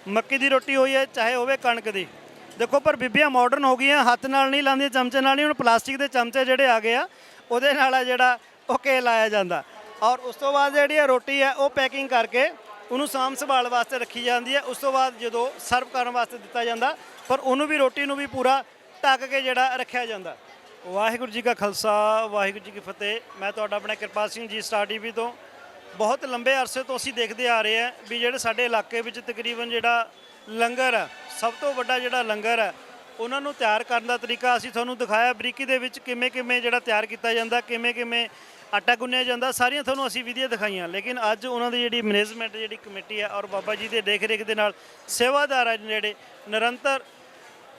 ਮੱਕੀ ਦੀ ਰੋਟੀ ਹੋਈ ਹੈ, ਚਾਹੇ ਹੋਵੇ ਕਣਕ ਦੀ। ਦੇਖੋ, ਪਰ ਬੀਬੀਆਂ ਮਾਡਰਨ ਹੋ ਗਈਆਂ, ਹੱਥ ਨਾਲ ਨਹੀਂ ਲਾਉਂਦੀਆਂ, ਚਮਚੇ ਨਾਲ ਨਹੀਂ, ਹੁਣ ਪਲਾਸਟਿਕ ਦੇ ਚਮਚੇ ਜਿਹੜੇ ਆ ਗਏ ਆ, ਉਹਦੇ ਨਾਲ ਆ ਜਿਹੜਾ ਉਹ ਘੇ ਲਾਇਆ ਜਾਂਦਾ। ਔਰ ਉਸ ਤੋਂ ਬਾਅਦ ਜਿਹੜੀ ਇਹ ਰੋਟੀ ਹੈ, ਉਹ ਪੈਕਿੰਗ ਕਰਕੇ ਉਹਨੂੰ ਸਾਂਭ ਸੰਭਾਲ ਵਾਸਤੇ ਰੱਖੀ ਜਾਂਦੀ ਹੈ। ਉਸ ਤੋਂ ਬਾਅਦ ਜਦੋਂ ਸਰਵ ਕਰਨ ਵਾਸਤੇ ਦਿੱਤਾ ਜਾਂਦਾ, ਪਰ ਉਹਨੂੰ ਵੀ, ਰੋਟੀ ਨੂੰ ਵੀ ਪੂਰਾ ਢੱਕ ਕੇ ਜਿਹੜਾ ਰੱਖਿਆ ਜਾਂਦਾ। ਵਾਹਿਗੁਰੂ ਜੀ ਕਾ ਖਾਲਸਾ, ਵਾਹਿਗੁਰੂ ਜੀ ਕੀ ਫਤਿਹ। ਮੈਂ ਤੁਹਾਡਾ ਆਪਣਾ ਕਿਰਪਾਲ ਸਿੰਘ ਜੀ ਸਟਾਰ ਟੀਵੀ ਤੋਂ। ਬਹੁਤ ਲੰਬੇ ਅਰਸੇ ਤੋਂ ਅਸੀਂ ਦੇਖਦੇ ਆ ਰਹੇ ਹਾਂ ਵੀ ਜਿਹੜੇ ਸਾਡੇ ਇਲਾਕੇ ਵਿੱਚ ਤਕਰੀਬਨ ਜਿਹੜਾ ਲੰਗਰ ਹੈ ਸਭ ਤੋਂ ਵੱਡਾ ਜਿਹੜਾ ਲੰਗਰ ਹੈ ਉਹਨਾਂ ਨੂੰ ਤਿਆਰ ਕਰਨ ਦਾ ਤਰੀਕਾ ਅਸੀਂ ਤੁਹਾਨੂੰ ਦਿਖਾਇਆ ਬਰੀਕੀ ਦੇ ਵਿੱਚ ਕਿਵੇਂ ਕਿਵੇਂ ਜਿਹੜਾ ਤਿਆਰ ਕੀਤਾ ਜਾਂਦਾ, ਕਿਵੇਂ ਕਿਵੇਂ ਆਟਾ ਗੁੰਨਿਆ ਜਾਂਦਾ, ਸਾਰੀਆਂ ਤੁਹਾਨੂੰ ਅਸੀਂ ਵੀਡੀਓ ਦਿਖਾਈਆਂ। ਲੇਕਿਨ ਅੱਜ ਉਹਨਾਂ ਦੀ ਜਿਹੜੀ ਮੈਨੇਜਮੈਂਟ, ਜਿਹੜੀ ਕਮੇਟੀ ਹੈ ਔਰ ਬਾਬਾ ਜੀ ਦੇ ਦੇਖ ਰੇਖ ਦੇ ਨਾਲ ਸੇਵਾਦਾਰ ਹੈ ਜਿਹੜੇ, ਨਿਰੰਤਰ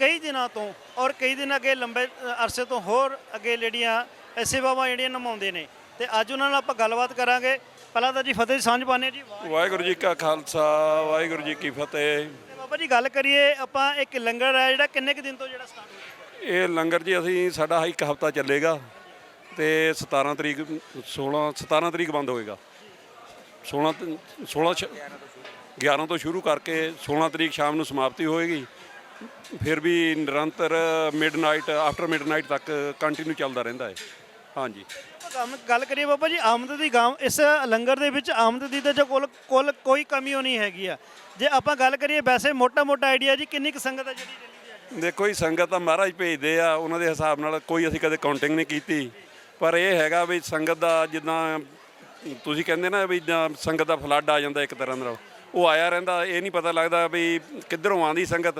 ਕਈ ਦਿਨਾਂ ਤੋਂ ਔਰ ਕਈ ਦਿਨ ਅੱਗੇ ਲੰਬੇ ਅਰਸੇ ਤੋਂ ਹੋਰ ਅੱਗੇ ਜਿਹੜੀਆਂ ਇਹ ਸੇਵਾਵਾਂ ਜਿਹੜੀਆਂ ਨਿਭਾਉਂਦੇ ਨੇ। ਤੇ ਅੱਜ ਉਹਨਾਂ ਨਾਲ ਆਪਾਂ ਗੱਲਬਾਤ ਕਰਾਂਗੇ। ਪਹਿਲਾਂ ਤਾਂ ਜੀ ਫਤਿਹ ਸਾਂਝ ਪਾਣੇ ਜੀ। ਵਾਹਿਗੁਰੂ। ਜੀ ਕਾ ਖਾਲਸਾ ਵਾਹਿਗੁਰੂ ਜੀ ਕੀ ਫਤਿਹ। ਬਾਬਾ ਜੀ ਗੱਲ ਕਰੀਏ ਆਪਾਂ ਇੱਕ ਲੰਗਰ ਹੈ ਜਿਹੜਾ ਕਿੰਨੇ ਕੁ ਦਿਨ ਤੋਂ ਜਿਹੜਾ ਸਟਾਰਟ ਇਹ ਲੰਗਰ ਜੀ ਅਸੀਂ ਸਾਡਾ ਇੱਕ ਹਫਤਾ ਚੱਲੇਗਾ। ਤੇ 17 ਤਰੀਕ 16 17 ਤਰੀਕ ਬੰਦ ਹੋਏਗਾ। 16 ਤ- 16 ਛ- 11 ਤੋਂ ਸ਼ੁਰੂ ਕਰਕੇ 16 ਤਰੀਕ ਸ਼ਾਮ ਨੂੰ ਸਮਾਪਤੀ ਹੋਏਗੀ। ਫਿਰ ਵੀ ਨਿਰੰਤਰ ਮਿਡਨਾਈਟ ਆਫਟਰ ਮਿਡਨਾਈਟ ਤੱਕ ਕੰਟੀਨਿਊ ਚੱਲਦਾ ਰਹਿੰਦਾ ਹੈ। ਹਾਂਜੀ। ਕੰਮ ਗੱਲ ਕਰੀਏ ਬਾਬਾ ਜੀ ਆਮਦ ਦੀ ਗਾਮ ਇਸ ਲੰਗਰ ਦੇ ਵਿੱਚ ਆਮਦ ਦੀ ਤਾਂ ਜੋ ਕੋਲ ਕੋਲ ਕੋਈ ਕਮੀ ਹੋਣੀ ਹੈਗੀ ਆ। ਜੇ ਆਪਾਂ ਗੱਲ ਕਰੀਏ ਵੈਸੇ ਮੋਟਾ ਮੋਟਾ ਆਈਡੀਆ ਜੀ ਕਿੰਨੀ ਕੁ ਸੰਗਤ ਹੈ ਜਿਹੜੀ ਦੇਖੋ ਜੀ ਸੰਗਤ ਤਾਂ ਮਹਾਰਾਜ ਭੇਜਦੇ ਆ ਉਹਨਾਂ ਦੇ ਹਿਸਾਬ ਨਾਲ ਕੋਈ ਅਸੀਂ ਕਦੇ ਕਾਊਂਟਿੰਗ ਨਹੀਂ ਕੀਤੀ। ਪਰ ਇਹ ਹੈਗਾ ਵੀ ਸੰਗਤ ਦਾ ਜਿੱਦਾਂ ਤੁਸੀਂ ਕਹਿੰਦੇ ਨਾ ਵੀ ਸੰਗਤ ਦਾ ਫਲੱਡ ਆ ਜਾਂਦਾ ਇੱਕ ਤਰ੍ਹਾਂ ਨਾਲ। ਉਹ ਆਇਆ ਰਹਿੰਦਾ ਇਹ ਨਹੀਂ ਪਤਾ ਲੱਗਦਾ ਵੀ ਕਿੱਧਰੋਂ ਆਂਦੀ ਸੰਗਤ।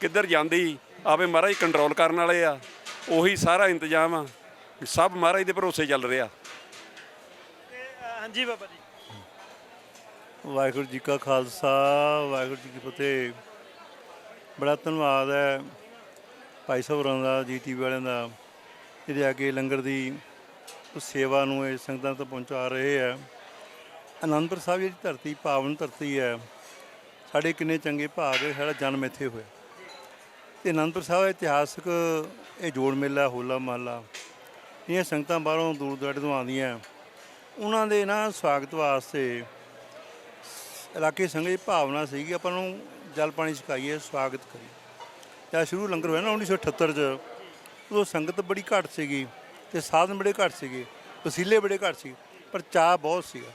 ਕਿੱਧਰ ਜਾਂਦੀ ਆਪੇ ਮਹਾਰਾਜ ਕੰਟਰੋਲ ਕਰਨ ਵਾਲੇ ਆ। ਉਹੀ ਸਾਰਾ ਇੰਤਜ਼ਾਮ ਆ। ਸਭ ਮਹਾਰਾਜ ਦੇ ਭਰੋਸੇ ਚੱਲ ਰਿਹਾ। ਤੇ ਅ, ਹਾਂਜੀ ਬਾਬਾ ਜੀ। ਵਾਹਿਗੁਰੂ ਜੀ ਕਾ ਖਾਲਸਾ ਵਾਹਿਗੁਰੂ ਜੀ ਕੀ ਫਤਿਹ। ਬੜਾ ਧੰਨਵਾਦ ਹੈ ਭਾਈ ਸਾਹਿਬ ਹੋਰਾਂ ਦਾ ਜੀਟੀਵੀ ਵਾਲਿਆਂ ਦਾ ਜਿਹੜੇ ਅੱਗੇ ਲੰਗਰ ਦੀ ਸੇਵਾ ਨੂੰ ਇਹ ਸੰਗਤਾਂ ਤੱਕ ਪਹੁੰਚਾ ਰਹੇ ਹੈ। ਅਨੰਦਪੁਰ ਸਾਹਿਬ ਜਿਹੜੀ ਧਰਤੀ ਪਾਵਨ ਧਰਤੀ ਹੈ ਸਾਡੇ ਕਿੰਨੇ ਚੰਗੇ ਭਾਗ ਹੈ ਸਾਡਾ ਜਨਮ ਇੱਥੇ ਹੋਇਆ। ਤੇ ਅਨੰਦਪੁਰ ਸਾਹਿਬ ਇਤਿਹਾਸਕ ਇਹ ਜੋੜ ਮੇਲਾ, ਹੋਲਾ ਮਹੱਲਾ, ਇਹ ਸੰਗਤਾਂ ਬਾਹਰੋਂ ਦੂਰ ਦੁਰਾਡੇ ਤੋਂ ਆਉਂਦੀਆਂ। ਉਹਨਾਂ ਦੇ ਨਾ ਸਵਾਗਤ ਵਾਸਤੇ ਇਲਾਕੇ ਸੰਗਤ ਦੀ ਭਾਵਨਾ ਸੀਗੀ, ਆਪਾਂ ਨੂੰ ਜਲ ਪਾਣੀ ਛਕਾਈਏ, ਸਵਾਗਤ ਕਰੀਏ। ਜਦ ਸ਼ੁਰੂ ਲੰਗਰ ਹੋਇਆ ਨਾ 1978 ਚ, ਉਦੋਂ ਸੰਗਤ ਬੜੀ ਘੱਟ ਸੀਗੀ ਤੇ ਸਾਧਨ ਬੜੇ ਘੱਟ ਸੀਗੇ, ਵਸੀਲੇ ਬੜੇ ਘੱਟ ਸੀ, ਪਰ ਚਾਹ ਬਹੁਤ ਸੀਗਾ।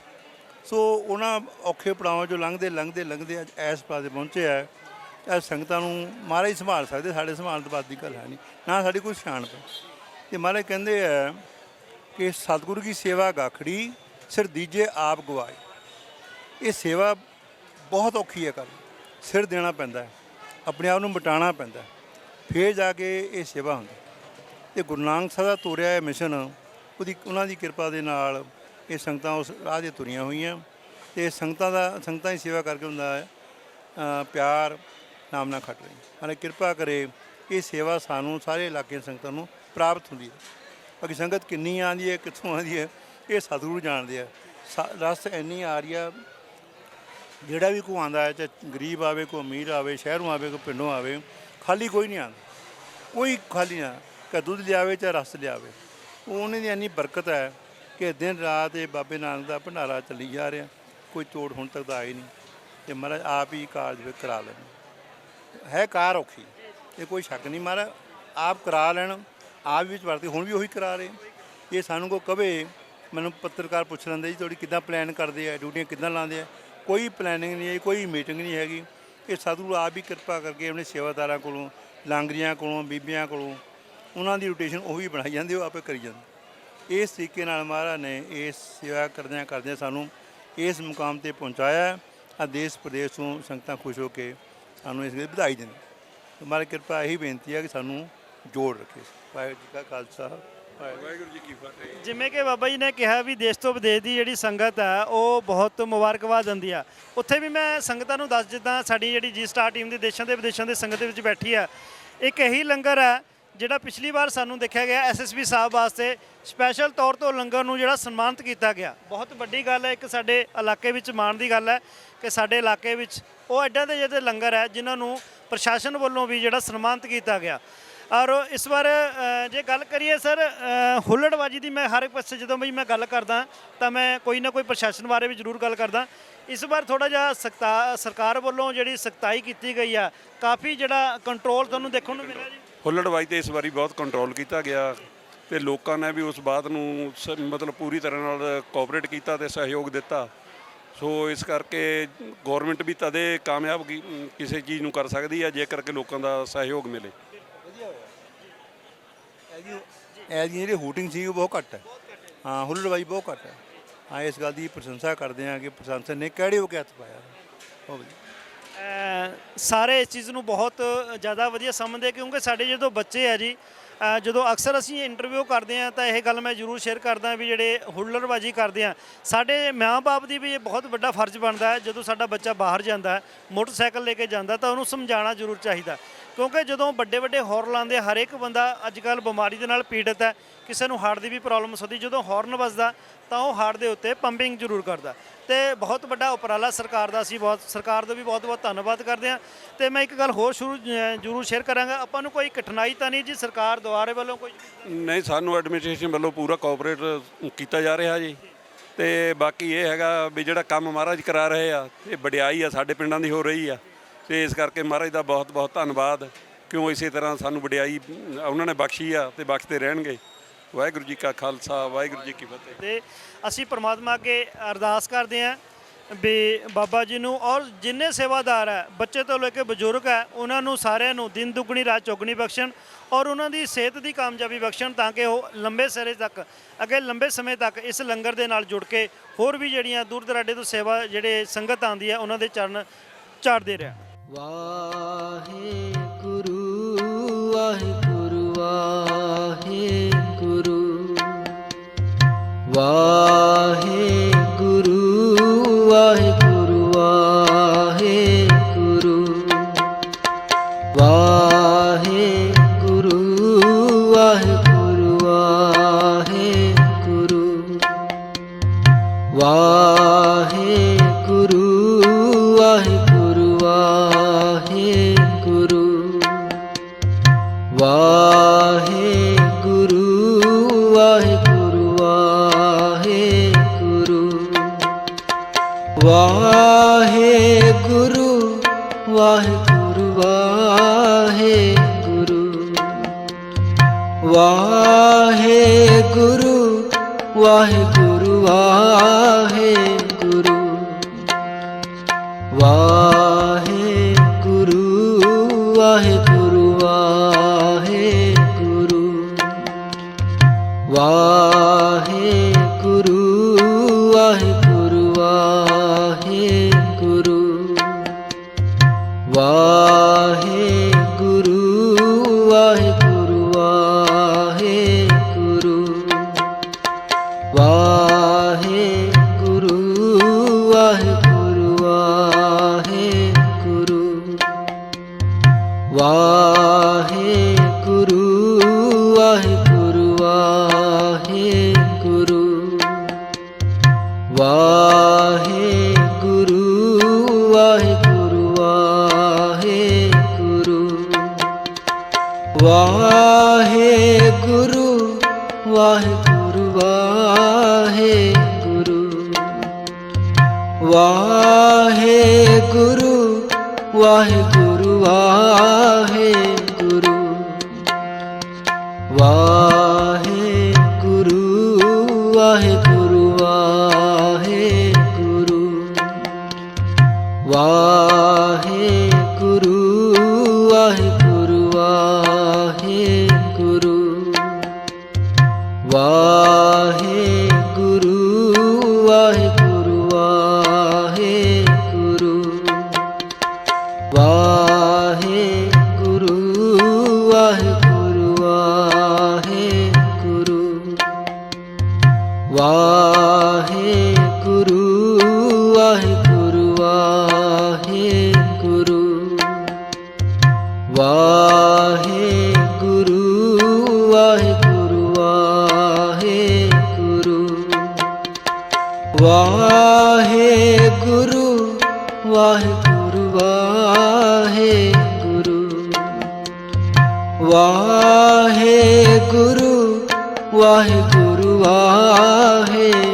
ਸੋ ਉਹਨਾਂ ਔਖੇ ਪੜਾਵਾਂ ਚੋਂ ਲੰਘਦੇ ਲੰਘਦੇ ਲੰਘਦੇ ਅੱਜ ਐਸ ਪਾਸੇ ਪਹੁੰਚੇ ਆ। ਇਹ ਸੰਗਤਾਂ ਨੂੰ ਮਹਾਰਾਜ ਸੰਭਾਲ ਸਕਦੇ, ਸਾਡੇ ਸੰਭਾਲਣ ਤੋਂ ਬਾਅਦ ਦੀ ਗੱਲ ਹੈ ਨਹੀਂ। ਨਾ ਸਾਡੀ ਕੋਈ ਸਿਆਣਪ ਹੈ। ਤੇ ਮਹਾਰਾਜ ਕਹਿੰਦੇ ਆ ਕਿ ਸਤਿਗੁਰੂ ਕੀ ਸੇਵਾ ਗਾਖੜੀ ਸਿਰ ਦੀਜੇ ਆਪ ਗਵਾਏ। ਇਹ ਸੇਵਾ ਬਹੁਤ ਔਖੀ ਹੈ ਕਰ ਸਿਰ ਦੇਣਾ ਪੈਂਦਾ ਹੈ, ਆਪਣੇ ਆਪ ਨੂੰ ਮਟਾਉਣਾ ਪੈਂਦਾ ਹੈ, ਫੇਰ ਜਾ ਕੇ ਇਹ ਸੇਵਾ ਹੁੰਦੀ। ਤੇ ਗੁਰੂ ਨਾਨਕ ਸਾਹਿਬ ਦਾ ਤੋਰਿਆ ਇਹ ਮਿਸ਼ਨ, ਉਹਦੀ, ਉਹਨਾਂ ਦੀ ਕਿਰਪਾ ਦੇ ਨਾਲ ਇਹ ਸੰਗਤਾਂ ਉਸ ਰਾਹ 'ਤੇ ਤੁਰੀਆਂ ਹੋਈਆਂ। ਤੇ ਸੰਗਤਾਂ ਦਾ, ਸੰਗਤਾਂ ਦੀ ਸੇਵਾ ਕਰਕੇ ਹੁੰਦਾ ਹੈ ਪਿਆਰ ਨਾਮ ਨਾਲ ਖੱਟ ਰਹੀ। ਮਾਨੇ ਕਿਰਪਾ ਕਰੇ, ਇਹ ਸੇਵਾ ਸਾਨੂੰ ਸਾਰੇ ਇਲਾਕੇ ਸੰਗਤਾਂ ਨੂੰ ਪ੍ਰਾਪਤ ਹੁੰਦੀ ਹੈ। ਬਾਕੀ ਸੰਗਤ ਕਿੰਨੀ ਆਉਂਦੀ ਹੈ, ਕਿੱਥੋਂ ਆਉਂਦੀ ਹੈ, ਇਹ ਸਤਿਗੁਰੂ ਜਾਣਦੇ ਆ। ਸਾ- ਰਸ ਇੰਨੀ ਆ ਰਹੀ ਆ, ਜਿਹੜਾ ਵੀ ਕੋਈ ਆਉਂਦਾ ਹੈ, ਚਾਹੇ ਗਰੀਬ ਆਵੇ, ਕੋਈ ਅਮੀਰ ਆਵੇ, ਸ਼ਹਿਰੋਂ ਆਵੇ, ਕੋਈ ਪਿੰਡੋਂ ਆਵੇ, ਖਾਲੀ ਕੋਈ ਨਹੀਂ ਆਉਂਦਾ। ਕੋਈ ਖਾਲੀ ਨਾ ਕਿ ਦੁੱਧ ਲਿਆਵੇ, ਚਾਹੇ ਰਸ ਲਿਆਵੇ। ਉਹਨਾਂ ਦੀ ਇੰਨੀ ਬਰਕਤ ਹੈ ਕਿ ਦਿਨ ਰਾਤ ਇਹ ਬਾਬੇ ਨਾਨਕ ਦਾ ਭੰਡਾਰਾ ਚੱਲੀ ਜਾ ਰਿਹਾ। ਕੋਈ ਤੋੜ ਹੁਣ ਤੱਕ ਤਾਂ ਆਈ ਨਹੀਂ। ਤੇ ਮਹਾਰਾਜ ਆਪ ਹੀ ਕਾਰਜ ਕਰਾ ਲੈਣ ਹੈ ਕਾਰ ਔਖੀ। ਇਹ ਕੋਈ ਸ਼ੱਕ ਨਹੀਂ ਮਹਾਰਾਜ, ਆਪ ਕਰਾ ਲੈਣ, ਆਪ ਵਿੱਚ ਵਰਤੀ ਹੁਣ ਵੀ ਉਹੀ ਕਰਾ ਰਹੇ। ਇਹ ਸਾਨੂੰ ਕੋ ਕਵੇ, ਮੈਨੂੰ ਪੱਤਰਕਾਰ ਪੁੱਛ ਲੈਂਦੇ ਜੀ, ਤੁਹਾਡੀ ਕਿੱਦਾਂ ਪਲਾਨ ਕਰਦੇ ਆ, ਡਿਊਟੀਆਂ ਕਿੱਦਾਂ ਲਾਉਂਦੇ ਆ। ਕੋਈ ਪਲੈਨਿੰਗ ਨਹੀਂ ਹੈ, ਕੋਈ ਮੀਟਿੰਗ ਨਹੀਂ ਹੈਗੀ। ਇਹ ਸਤਿਗੁਰੂ ਆਪ ਹੀ ਕਿਰਪਾ ਕਰਕੇ ਆਪਣੇ ਸੇਵਾਦਾਰਾਂ ਕੋਲੋਂ, ਲਾਂਗਰੀਆਂ ਕੋਲੋਂ, ਬੀਬੀਆਂ ਕੋਲੋਂ, ਉਹਨਾਂ ਦੀ ਰੋਟੇਸ਼ਨ ਉਹੀ ਬਣਾਈ ਜਾਂਦੇ, ਉਹ ਆਪੇ ਕਰੀ ਜਾਂਦੇ। ਇਸ ਤਰੀਕੇ ਨਾਲ ਮਹਾਰਾਜ ਨੇ ਇਸ ਸੇਵਾ ਕਰਦਿਆਂ ਕਰਦਿਆਂ ਸਾਨੂੰ ਇਸ ਮੁਕਾਮ ਤੇ ਪਹੁੰਚਾਇਆ। ਆ ਦੇਸ਼ ਪ੍ਰਦੇਸ਼ ਤੋਂ ਸੰਗਤਾਂ ਖੁਸ਼ ਹੋ ਕੇ ਸਾਨੂੰ ਇਸ ਲਈ ਵਧਾਈ ਦਿੰਦੇ। ਤੇ ਮਹਾਰਾਜ ਕਿਰਪਾ ਇਹੀ ਬੇਨਤੀ ਹੈ ਕਿ ਸਾਨੂੰ ਜੋੜ ਰੱਖੇ। ਵਾਹਿਗੁਰੂ ਜੀ ਕਾ ਖਾਲਸਾ ਵਾਹਿਗੁਰੂ ਵਾਹਿਗੁਰੂ ਜੀ ਕੀ ਫਤਿਹ। ਜਿਵੇਂ ਕਿ ਬਾਬਾ ਜੀ ਨੇ ਕਿਹਾ ਵੀ ਦੇਸ਼ ਤੋਂ ਵਿਦੇਸ਼ ਦੀ ਜਿਹੜੀ ਸੰਗਤ ਹੈ ਉਹ ਬਹੁਤ ਮੁਬਾਰਕਬਾਦ ਦਿੰਦੀ ਆ। ਉੱਥੇ ਵੀ ਮੈਂ ਸੰਗਤਾਂ ਨੂੰ ਦੱਸ ਜਿੱਦਾਂ ਸਾਡੀ ਜਿਹੜੀ ਜੀ ਸਟਾਰ ਟੀਮ ਦੇ ਦੇਸ਼ਾਂ ਦੇ ਵਿਦੇਸ਼ਾਂ ਦੇ ਸੰਗਤ ਦੇ ਵਿੱਚ ਬੈਠੀ ਆ। ਇੱਕ ਇਹੀ ਲੰਗਰ ਹੈ ਜਿਹੜਾ ਪਿਛਲੀ ਵਾਰ ਸਾਨੂੰ ਦੇਖਿਆ ਗਿਆ ਐਸਐਸਪੀ ਸਾਹਿਬ ਵਾਸਤੇ ਸਪੈਸ਼ਲ ਤੌਰ ਤੋਂ ਲੰਗਰ ਨੂੰ ਜਿਹੜਾ ਸਨਮਾਨਿਤ ਕੀਤਾ ਗਿਆ। ਬਹੁਤ ਵੱਡੀ ਗੱਲ ਹੈ, ਇੱਕ ਸਾਡੇ ਇਲਾਕੇ ਵਿੱਚ ਮਾਣ ਦੀ ਗੱਲ ਹੈ ਕਿ ਸਾਡੇ ਇਲਾਕੇ ਵਿੱਚ ਉਹ ਐਡਾਂ ਦੇ ਜਿਹੜੇ ਲੰਗਰ ਹੈ, ਜਿਨ੍ਹਾਂ ਨੂੰ ਪ੍ਰਸ਼ਾਸਨ ਵੱਲੋਂ ਵੀ ਜਿਹੜਾ ਸਨਮਾਨਿਤ ਕੀਤਾ ਗਿਆ। ਔਰ ਇਸ ਵਾਰ ਜੇ ਗੱਲ ਕਰੀਏ ਸਰ ਹੁੱਲੜਬਾਜੀ ਦੀ ਮੈਂ ਹਰ ਇੱਕ ਪਾਸੇ ਜਦੋਂ ਵੀ ਮੈਂ ਗੱਲ ਕਰਦਾ, ਤਾਂ ਮੈਂ ਕੋਈ ਨਾ ਕੋਈ ਪ੍ਰਸ਼ਾਸਨ ਬਾਰੇ ਵੀ ਜ਼ਰੂਰ ਗੱਲ ਕਰਦਾ। ਇਸ ਵਾਰ ਥੋੜਾ ਜਿਹਾ ਸਖਤਾ, ਸਰਕਾਰ ਵੱਲੋਂ ਜਿਹੜੀ ਸਖਤਾਈ ਕੀਤੀ ਗਈ ਆ, ਕਾਫੀ ਜਿਹੜਾ ਕੰਟਰੋਲ ਤੁਹਾਨੂੰ ਦੇਖਣ ਨੂੰ ਮਿਲਿਆ ਜੀ। ਹੁੱਲੜਬਾਈ ਤੇ ਇਸ ਵਾਰੀ ਬਹੁਤ ਕੰਟਰੋਲ ਕੀਤਾ ਗਿਆ ਤੇ ਲੋਕਾਂ ਨੇ ਵੀ ਉਸ ਬਾਤ ਨੂੰ ਸ- ਮਤਲਬ ਪੂਰੀ ਤਰ੍ਹਾਂ ਨਾਲ ਕੋਆਪਰੇਟ ਕੀਤਾ ਤੇ ਸਹਿਯੋਗ ਦਿੱਤਾ। ਸੋ ਇਸ ਕਰਕੇ ਗਵਰਨਮੈਂਟ ਵੀ ਤਦੇ ਕਾਮਯਾਬ ਕੀ- ਕਿਸੇ ਚੀਜ਼ ਨੂੰ ਕਰ ਸਕਦੀ ਹੈ ਜੇਕਰ ਕਿ ਲੋਕਾਂ ਦਾ ਸਹਿਯੋਗ ਮਿਲੇ। ਇਹ ਜਿਹੜੀ ਹੂਟਿੰਗ ਸੀ ਉਹ ਬਹੁਤ ਘੱਟ ਹੈ। ਹਾਂ ਹੁੱਲੜਬਾਈ ਬਹੁਤ ਘੱਟ ਹੈ। ਹਾਂ ਇਸ ਗੱਲ ਦੀ ਪ੍ਰਸ਼ੰਸਾ ਕਰਦੇ ਹਾਂ ਕਿ ਪ੍ਰਸ਼ਾਸਨ ਨੇ ਕਿਹੜੇ ਹੋ ਕੇ ਹੱਥ ਪਾਇਆ। ਬਹੁਤ ਵਧੀਆ। ਸਾਰੇ ਇਸ ਚੀਜ਼ ਨੂੰ ਬਹੁਤ ਜ਼ਿਆਦਾ ਵਧੀਆ ਸਮਝਦੇ ਕਿਉਂਕਿ ਸਾਡੇ ਜਦੋਂ ਬੱਚੇ ਆ ਜੀ ਜਦੋਂ ਅਕਸਰ ਅਸੀਂ ਇੰਟਰਵਿਊ ਕਰਦੇ ਆ ਤਾਂ ਇਹ ਗੱਲ ਮੈਂ ਜ਼ਰੂਰ ਸ਼ੇਅਰ ਕਰਦਾ ਵੀ ਜਿਹੜੇ ਹੁੱਲੜਬਾਜੀ ਕਰਦੇ ਆ, ਸਾਡੇ ਮਾਂ-ਬਾਪ ਦੀ ਵੀ ਇਹ ਬਹੁਤ ਵੱਡਾ ਫਰਜ਼ ਬਣਦਾ ਹੈ, ਜਦੋਂ ਸਾਡਾ ਬੱਚਾ ਬਾਹਰ ਜਾਂਦਾ ਮੋਟਰਸਾਈਕਲ ਲੈ ਕੇ ਜਾਂਦਾ ਤਾਂ ਉਹਨੂੰ ਸਮਝਾਉਣਾ ਜ਼ਰੂਰ ਚਾਹੀਦਾ। ਕਿਉਂਕਿ ਜਦੋਂ ਵੱਡੇ ਵੱਡੇ ਹੌਰਨ ਲਾਉਂਦੇ ਹਰ ਇੱਕ ਬੰਦਾ ਅੱਜ ਕੱਲ ਬਿਮਾਰੀ ਦੇ ਨਾਲ ਪੀੜਤ ਹੈ, ਕਿਸੇ ਨੂੰ ਹਾਰਟ ਦੀ ਵੀ ਪ੍ਰੋਬਲਮ ਹੁੰਦੀ ਜਦੋਂ ਹੌਰਨ ਵੱਜਦਾ ਤਾਂ ਉਹ ਹਾਰਟ ਦੇ ਉੱਤੇ ਪੰਪਿੰਗ ਜ਼ਰੂਰ ਕਰਦਾ। ਤੇ ਬਹੁਤ ਵੱਡਾ ਉਪਰਾਲਾ ਸਰਕਾਰ ਦਾ ਅਸੀਂ ਬਹੁਤ, ਸਰਕਾਰ ਦਾ ਵੀ ਬਹੁਤ ਬਹੁਤ ਧੰਨਵਾਦ ਕਰਦੇ ਹਾਂ। ਤੇ ਮੈਂ ਇੱਕ ਗੱਲ ਹੋਰ ਸ਼ੁਰੂ ਜ਼ਰੂਰ ਸ਼ੇਅਰ ਕਰਾਂਗਾ। ਆਪਾਂ ਨੂੰ ਕੋਈ ਕਠਿਨਾਈ ਤਾਂ ਨਹੀਂ ਜੀ ਸਰਕਾਰ ਦੁਆਰੇ ਵੱਲੋਂ ਕੋਈ? ਨਹੀਂ, ਸਾਨੂੰ ਐਡਮਿਨਿਸਟ੍ਰੇਸ਼ਨ ਵੱਲੋਂ ਪੂਰਾ ਕੋਆਪਰੇਟ ਕੀਤਾ ਜਾ ਰਿਹਾ ਜੀ। ਤੇ ਬਾਕੀ ਇਹ ਹੈਗਾ ਵੀ ਜਿਹੜਾ ਕੰਮ ਮਹਾਰਾਜ ਕਰਾ ਰਹੇ ਆ, ਇਹ ਵਡਿਆਈ ਆ ਸਾਡੇ ਪਿੰਡਾਂ ਦੀ ਹੋ ਰਹੀ ਆ। ਤੇ ਇਸ ਕਰਕੇ ਮਹਾਰਾਜ ਦਾ ਬਹੁਤ ਬਹੁਤ ਧੰਨਵਾਦ। ਕਿਉਂ ਇਸੇ ਤਰ੍ਹਾਂ ਸਾਨੂੰ ਵਡਿਆਈ, ਉਹਨਾਂ ਨੇ ਬਖਸ਼ੀ ਆ ਤੇ ਬਖਸ਼ਦੇ ਰਹਿਣਗੇ। ਵਾਹਿਗੁਰੂ ਜੀ ਕਾ ਖਾਲਸਾ ਵਾਹਿਗੁਰੂ ਜੀ ਕੀ ਫਤਿਹ। ਤੇ ਅਸੀਂ ਪ੍ਰਮਾਤਮਾ ਅੱਗੇ ਅਰਦਾਸ ਕਰਦੇ ਹਾਂ ਵੀ ਬਾਬਾ ਜੀ ਨੂੰ ਔਰ ਜਿੰਨੇ ਸੇਵਾਦਾਰ ਹੈ ਬੱਚੇ ਤੋਂ ਲੈ ਕੇ ਬਜ਼ੁਰਗ ਹੈ ਉਹਨਾਂ ਨੂੰ ਸਾਰਿਆਂ ਨੂੰ ਦਿਨ ਦੁੱਗਣੀ ਰਾਤ ਚੌਗਣੀ ਬਖਸ਼ਣ ਔਰ ਉਹਨਾਂ ਦੀ ਸਿਹਤ ਦੀ ਕਾਮਯਾਬੀ ਬਖਸ਼ਣ ਤਾਂ ਕਿ ਉਹ ਲੰਬੇ ਸਿਰੇ ਤੱਕ ਅੱਗੇ ਲੰਬੇ ਸਮੇਂ ਤੱਕ ਇਸ ਲੰਗਰ ਦੇ ਨਾਲ ਜੁੜ ਕੇ ਹੋਰ ਵੀ ਜਿਹੜੀਆਂ ਦੂਰ ਦਰਾਡੇ ਤੋਂ ਸੇਵਾ ਜਿਹੜੇ ਸੰਗਤ ਆਉਂਦੀ ਹੈ ਉਹਨਾਂ ਦੇ ਚਰਨ ਝਾੜਦੇ ਰਹਿਣ ਵਾਹਿਗੁਰੂ ਵਾਹਿਗੁਰੂ ਵਾਹਿਗੁਰੂ ਵਾਹਿਗੁਰੂ ਵਾਹਿਗੁਰੂ। 와. ਵਾਹਿਗੁਰੂ ਵਾਹਿਗੁਰੂ ਵਾਹਿਗੁਰੂ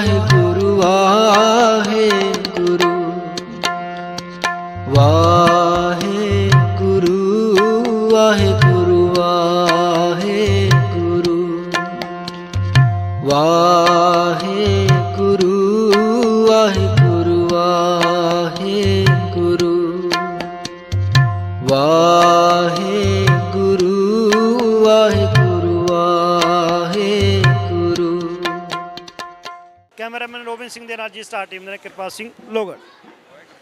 algo. ਸਿੰਘ ਦੇ ਨਾਲ ਜੀ ਸਟਾਰ ਟੀਮ ਦੇ ਨਾਲ ਕਿਰਪਾਲ ਸਿੰਘ ਲੋਗੜ।